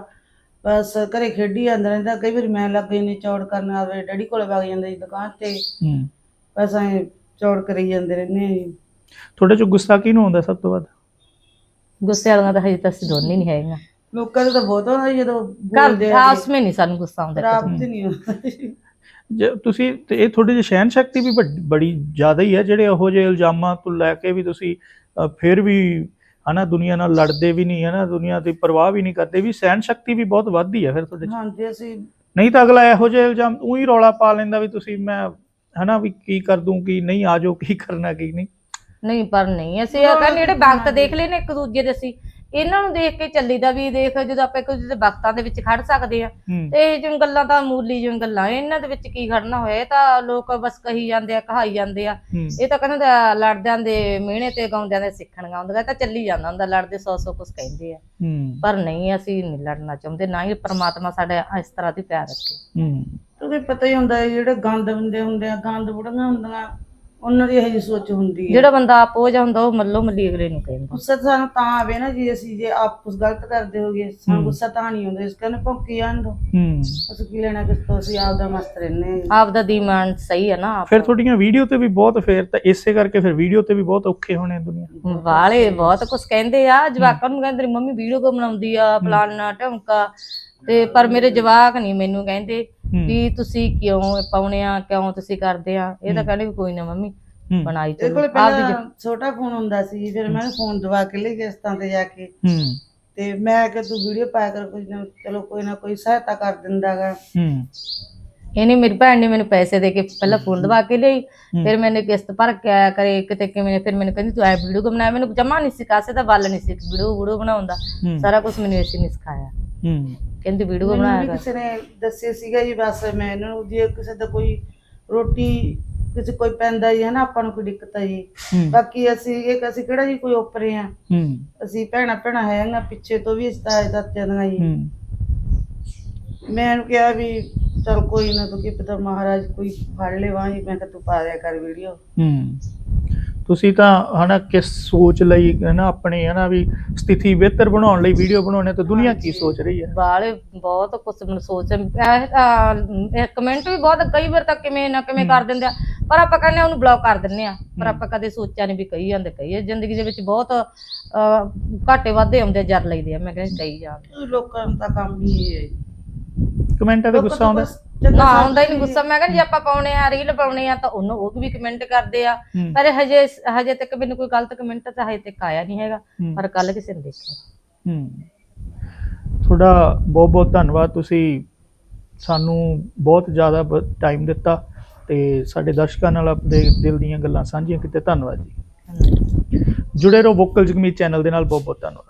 ਬਸ ਘਰੇ ਖੇਡੀ ਜਾਂਦਾ ਰਹਿੰਦਾ ਕਈ ਵਾਰੀ ਮੈਂ ਲੱਗ ਜਾਂਦੀ ਚੌੜ ਕਰਨ ਆਵੇ ਡੈਡੀ ਕੋਲੇ ਵਗ ਜਾਂਦਾ ਜੀ ਦੁਕਾਨ ਤੇ। ਹੂੰ। ਬਸ ਐ ਚੌੜ ਕਰੀ ਜਾਂਦੇ ਰਹਿੰਦੇ ਆ ਜੀ। ਤੁਹਾਡੇ ਚੋਂ ਗੁੱਸਾ ਕਿਹਨੂੰ ਆਉਂਦਾ ਸਭ ਤੋਂ ਵੱਧ? ਗੁੱਸੇ ਵਾਲੀਆਂ ਤਾਂ ਹਜੇ ਤਾਂ ਅਸੀਂ ਦੋਨੇ ਨਹੀਂ ਹੈਗੀਆਂ। ਲੋਕਾਂ ਦਾ ਤਾਂ ਬਹੁਤ ਹੁੰਦਾ ਜੀ ਜਦੋਂ ਘਰ ਬੋਲਦੇ ਆ ਆਪਸ ਵਿੱਚ ਨਹੀਂ ਸਾਨੂੰ ਗੁੱਸਾ ਆਉਂਦਾ ਰਾਤ ਤੇ ਨਹੀਂ ਹੁੰਦਾ ਜੀ। ਜੇ ਤੁਸੀਂ ਤੇ ਇਹ ਤੁਹਾਡੀ ਜਿਹੀ ਸਹਿਨ ਸ਼ਕਤੀ ਵੀ ਬੜੀ ਜ਼ਿਆਦਾ ਹੀ ਹੈ ਜਿਹੜੇ ਉਹੋ ਜਿਹੇ ਇਲਜ਼ਾਮਾਂ ਤੋਂ ਲੈ ਕੇ ਵੀ ਤੁਸੀਂ ਫਿਰ ਵੀ ਹਨਾ ਦੁਨੀਆ ਨਾਲ ਲੜਦੇ ਵੀ ਨਹੀਂ ਹਨਾ ਦੁਨੀਆ ਦੀ ਪਰਵਾਹ ਵੀ ਨਹੀਂ ਕਰਦੇ ਵੀ ਸਹਿਨ ਸ਼ਕਤੀ ਵੀ ਬਹੁਤ ਵੱਧਦੀ ਹੈ ਫਿਰ ਤੁਹਾਡੇ ਹਾਂਜੀ ਅਸੀਂ ਨਹੀਂ ਤਾਂ ਅਗਲਾ ਇਹੋ ਜਿਹੇ ਇਲਜ਼ਾਮ ਉਹੀ ਰੌਲਾ ਪਾ ਲੈਂਦਾ ਵੀ ਤੁਸੀਂ ਮੈਂ ਹਨਾ ਵੀ ਕੀ ਕਰ ਦੂੰ ਕੀ ਨਹੀਂ ਆਜੋ ਕੀ ਕਰਨਾ ਕੀ ਨਹੀਂ ਨਹੀਂ ਪਰ ਨਹੀਂ ਅਸੀਂ ਇਹ ਕਹਿੰਦੇ ਜਿਹੜੇ ਵਕਤ ਦੇਖ ਲਏ ਨੇ ਇੱਕ ਦੂਜੇ ਦੇ ਅਸੀਂ ਇਹਨਾਂ ਨੂੰ ਦੇਖ ਕੇ ਚੱਲੀਦਾ ਵੀ ਦੇਖ ਜਦੋਂ ਆਪਾਂ ਇੱਕ ਦੂਜੇ ਦੇ ਵਕਤਾਂ ਦੇ ਵਿੱਚ ਖੜ ਸਕਦੇ ਆ ਹੂੰ। ਤੇ ਇਹ ਜਿਹੀਆਂ ਗੱਲਾਂ ਤਾਂ ਮੂਲੀ ਜਿਹੀਆਂ ਗੱਲਾਂ ਇਹਨਾਂ ਦੇ ਵਿੱਚ ਕੀ ਖੜਨਾ ਹੋਇਆ? ਇਹ ਤਾਂ ਲੋਕ ਬਸ ਕਹੀ ਜਾਂਦੇ ਆ ਕਹਾਈ ਜਾਂਦੇ ਆ। ਹੂੰ। ਇਹ ਤਾਂ ਕਹਿੰਦੇ ਆ, ਲੜਦਿਆਂ ਦੇ ਮਿਹਣੇ ਤੇ ਗਾਉਂਦਿਆਂ ਦੇ ਸਿੱਖਣ ਗਾਉਂਦਿਆਂ ਤਾਂ ਚੱਲੀ ਜਾਂਦਾ ਹੁੰਦਾ ਲੜਦੇ ਸੌ ਸੌ ਕੁਛ ਕਹਿੰਦੇ ਆ। ਹੂੰ। ਪਰ ਨਹੀਂ ਅਸੀਂ ਨਹੀਂ ਲੜਨਾ ਚਾਹੁੰਦੇ ਨਾ ਹੀ ਪ੍ਰਮਾਤਮਾ ਸਾਡੇ ਇਸ ਤਰ੍ਹਾਂ ਦੀ ਪਿਆਰ ਰੱਖੇ। ਹੂੰ। ਕਿਉਂਕਿ ਪਤਾ ਹੀ ਹੁੰਦਾ ਹੈ ਜਿਹੜੇ ਗੰਦ ਬੰਦੇ ਹੁੰਦੇ ਆ ਗੰਦ ਬੁੜੀਆਂ ਹੁੰਦੀਆਂ ਉਹਨਾਂ ਦੀ ਇਹੋ ਜਿਹੀ ਸੋਚ ਹੁੰਦੀ ਹੈ। ਜਿਹੜਾ ਬੰਦਾ ਆਪੋ ਜਾ ਹੁੰਦਾ ਉਹ ਮੱਲੋ ਮੱਲੀ ਅਗਲੇ ਨੂੰ ਕਹਿੰਦਾ। ਗੁੱਸਾ ਤਾਂ ਸਾਨੂੰ ਤਾਂ ਆਵੇ ਨਾ ਜੀ ਅਸੀਂ ਜੇ ਆਪ ਕੁਝ ਗਲਤ ਕਰਦੇ ਹੋਗੇ ਸਾਨੂੰ ਗੁੱਸਾ ਤਾਂ ਨਹੀਂ ਆਉਂਦਾ ਇਸ ਕਹਿੰਦੇ ਭੌਂਕੀ ਜਾਣ ਦੋ ਹੂੰ। ਅਸੀਂ ਕੀ ਲੈਣਾ ਕਿਸ ਤੋਂ ਅਸੀਂ ਆਪ ਦਾ ਮਸਤ ਰਹਿੰਦੇ ਹਾਂ। ਜੀ। ਆਪ ਦਾ ਦੀਮਾਨ ਸਹੀ ਹੈ ਨਾ ਆਪ ਫਿਰ ਤੁਹਾਡੀਆਂ ਵੀਡੀਓ ਤੇ ਵੀ ਬਹੁਤ ਫੇਰ ਤਾਂ ਇਸੇ ਕਰਕੇ ਫਿਰ ਵੀਡੀਓ ਤੇ ਵੀ ਬਹੁਤ ਔਖੇ ਹੋਣੇ ਆ ਦੁਨੀਆ। ਵਾਲੇ ਬਹੁਤ ਕੁਝ ਕਹਿੰਦੇ ਆ ਜਵਾਕਾਂ ਨੂੰ ਕਹਿੰਦੇ ਮੰਮੀ ਵੀਡੀਓ ਕੋ ਬਣਾਉਂਦੀ ਆ ਫਲਾਨਾ ਢਮਕਾ। ਤੇ ਪਰ ਮੇਰੇ ਜਵਾਕ ਨਹੀਂ ਮੈਨੂੰ ਕਹਿੰਦੇ। ਹੂੰ ਵੀ ਤੁਸੀਂ ਕਿਉਂ ਪਾਉਣੇ ਆ ਕਿਉਂ ਤੁਸੀਂ ਕਰਦੇ ਆ? ਇਹ ਤਾਂ ਕਹਿੰਦੇ ਵੀ ਕੋਈ ਨਾ ਮੰਮੀ ਬਣਾਈ ਚਲੋ ਕੋਲ ਆਪ ਦੀ ਪਹਿਲਾਂ ਛੋਟਾ ਫੋਨ ਹੁੰਦਾ ਸੀ ਫਿਰ ਮੈਂ ਫੋਨ ਦਵਾ ਕੇ ਲਈ ਕਿਸ਼ਤਾਂ ਤੇ ਜਾ ਕੇ। ਹੂੰ। ਤੇ ਮੈਂ ਕਿ ਤੂੰ ਵੀਡੀਓ ਪਾਇਆ ਕਰ ਕੁਝ ਨਾ ਚਲੋ ਕੋਈ ਨਾ ਕੋਈ ਸਹਾਇਤਾ ਕਰ ਦਿੰਦਾਗਾ। ਹੂੰ। ਇਹਨੇ ਮੇਰੀ ਭੈਣ ਨੇ ਮੈਨੂੰ ਪੈਸੇ ਦੇ ਕੇ ਪਹਿਲਾਂ ਫੋਨ ਦਵਾ ਕੇ ਲਈ ਫਿਰ ਮੈंने ਕਿਸ਼ਤ ਭਰ ਕੇ ਆਇਆ ਕਰੇ ਕਿਤੇ ਕਿਵੇਂ ਫਿਰ ਮੈਨੂੰ ਕਹਿੰਦੀ ਤੂੰ ਐ ਵੀਡੀਓ ਬਣਾਇਆ? ਮੈਨੂੰ ਜਮਾ ਨਹੀਂ ਸੀ ਕਾਸੇ ਦਾ ਵੱਲ ਨਹੀਂ ਸੀ ਵੀਡੀਓ ਵੀਡੀਓ ਬਣਾਉਂਦਾ ਸਾਰਾ ਕੁਝ ਮੈਨੂੰ ਇਸੇ ਨੇ ਸਿਖਾਇਆ। ਹੂੰ। ਕਹਿੰਦੀ ਵੀਡੀਓ ਮੈਨੂੰ ਬਣਾਇਆ ਵੀ ਕਰ। ਕਿਸੇ ਨੇ ਦੱਸਿਆ ਸੀਗਾ ਜੀ ਬਸ ਮੈਂ ਇਹਨਾਂ ਨੂੰ ਜੇ ਕਿਸੇ ਦਾ ਕੋਈ ਰੋਟੀ ਕਿਸੇ ਕੋਈ ਪੈਂਦਾ ਜੀ ਹੈ ਨਾ ਆਪਾਂ ਨੂੰ ਕੋਈ ਦਿੱਕਤ ਆ ਜੀ। ਹੂੰ। ਬਾਕੀ ਅਸੀਂ ਇਹ ਅਸੀਂ ਕਿਹੜਾ ਜੀ ਕੋਈ ਓਪਰੇ ਆ। ਹੂੰ। ਅਸੀਂ ਭੈਣਾ ਭੈਣਾ ਹੈਗਾ ਪਿੱਛੇ ਤੋਂ ਵੀ ਇਸ ਤਰ੍ਹਾਂ ਦਾ ਚੱਲਣਾ ਜੀ। ਹੂੰ। ਮੈਂ ਉਹਨੂੰ ਕਿਹਾ ਵੀ ਚਲ ਕੋਈ ਨਾ ਤੂੰ ਕੀ ਪਤਾ ਮਹਾਰਾਜ ਕੋਈ ਫੜ ਲੇਵਾ ਜੀ ਮੈਂ ਕਿਹਾ ਤੂੰ ਪਾ ਦਿਆ ਕਰ ਵੀਡੀਓ। ਹੂੰ। ਤੁਸੀਂ ਤਾਂ ਹਨਾ ਕਿਸ ਸੋਚ ਲਈ ਹਨਾ ਆਪਣੇ ਹਨਾ ਵੀ ਸਥਿਤੀ ਬਿਹਤਰ ਬਣਾਉਣ ਲਈ ਵੀਡੀਓ ਬਣਾਉਣੇ ਤਾਂ ਦੁਨੀਆ ਕੀ ਸੋਚ ਰਹੀ ਹੈ? ਬਾਲੇ ਬਹੁਤ ਕੁਛ ਮੈਨੂੰ ਸੋਚ ਇਹ ਕਮੈਂਟ ਵੀ ਬਹੁਤ ਕਈ ਵਾਰ ਤਾਂ ਕਿਵੇਂ ਨਾ ਕਿਵੇਂ ਕਰ ਦਿੰਦੇ ਆ ਪਰ ਆਪਾਂ ਕਹਿੰਦੇ ਉਹਨੂੰ ਬਲੌਕ ਕਰ ਦਿੰਨੇ ਆ। ਪਰ ਆਪਾਂ ਕਦੇ ਸੋਚਿਆ ਨਹੀਂ ਵੀ ਕਹੀ ਜਾਂਦੇ ਕਹੀ। ਜ਼ਿੰਦਗੀ ਦੇ ਵਿੱਚ ਬਹੁਤ ਘਾਟੇ ਵਾਧੇ ਆਉਂਦੇ ਜਰ ਲਈਦੇ ਆ। ਮੈਂ ਕਹਿੰਦੀ ਕਹੀ ਜਾਂਦੇ। ਲੋਕਾਂ ਦਾ ਕੰਮ ਹੀ ਇਹ ਹੈ। ਕਮੈਂਟਾਂ ਤੇ ਗੁੱਸਾ ਆਉਂਦਾ? ਨਾ ਆਉਂਦਾ ਹੀ ਨਹੀਂ ਗੁੱਸਾ। ਮੈਂ ਕਹਿੰਦੀ ਜੇ ਆਪਾਂ ਪਾਉਣੇ ਆ ਰੀਲ ਪਾਉਣੇ ਆ ਤਾਂ ਉਹਨੂੰ ਉਹ ਵੀ ਕਮੈਂਟ ਕਰਦੇ ਆ। ਪਰ ਹਜੇ ਹਜੇ ਤੱਕ ਮੈਨੂੰ ਕੋਈ ਗਲਤ ਕਮੈਂਟ ਤਾਂ ਹਜੇ ਤੱਕ ਆਇਆ ਨਹੀਂ ਹੈਗਾ। ਪਰ ਕੱਲ ਕਿਸੇ ਨੇ ਦੇਖਿਆ। ਹੂੰ। ਤੁਹਾਡਾ ਬਹੁਤ ਬਹੁਤ ਧੰਨਵਾਦ। ਤੁਸੀਂ ਸਾਨੂੰ ਬਹੁਤ ਜ਼ਿਆਦਾ ਟਾਈਮ ਦਿੱਤਾ ਤੇ ਸਾਡੇ ਦਰਸ਼ਕਾਂ ਨਾਲ ਆਪਣੇ ਦਿਲ ਦੀਆਂ ਗੱਲਾਂ ਸਾਂਝੀਆਂ ਕੀਤੀਆਂ। ਧੰਨਵਾਦ ਜੀ। ਜੁੜੇ ਰਹੋ ਵੋਕਲ ਜਗਮੀਤ ਚੈਨਲ ਦੇ ਨਾਲ। ਬਹੁਤ ਬਹੁਤ ਧੰਨਵਾਦ।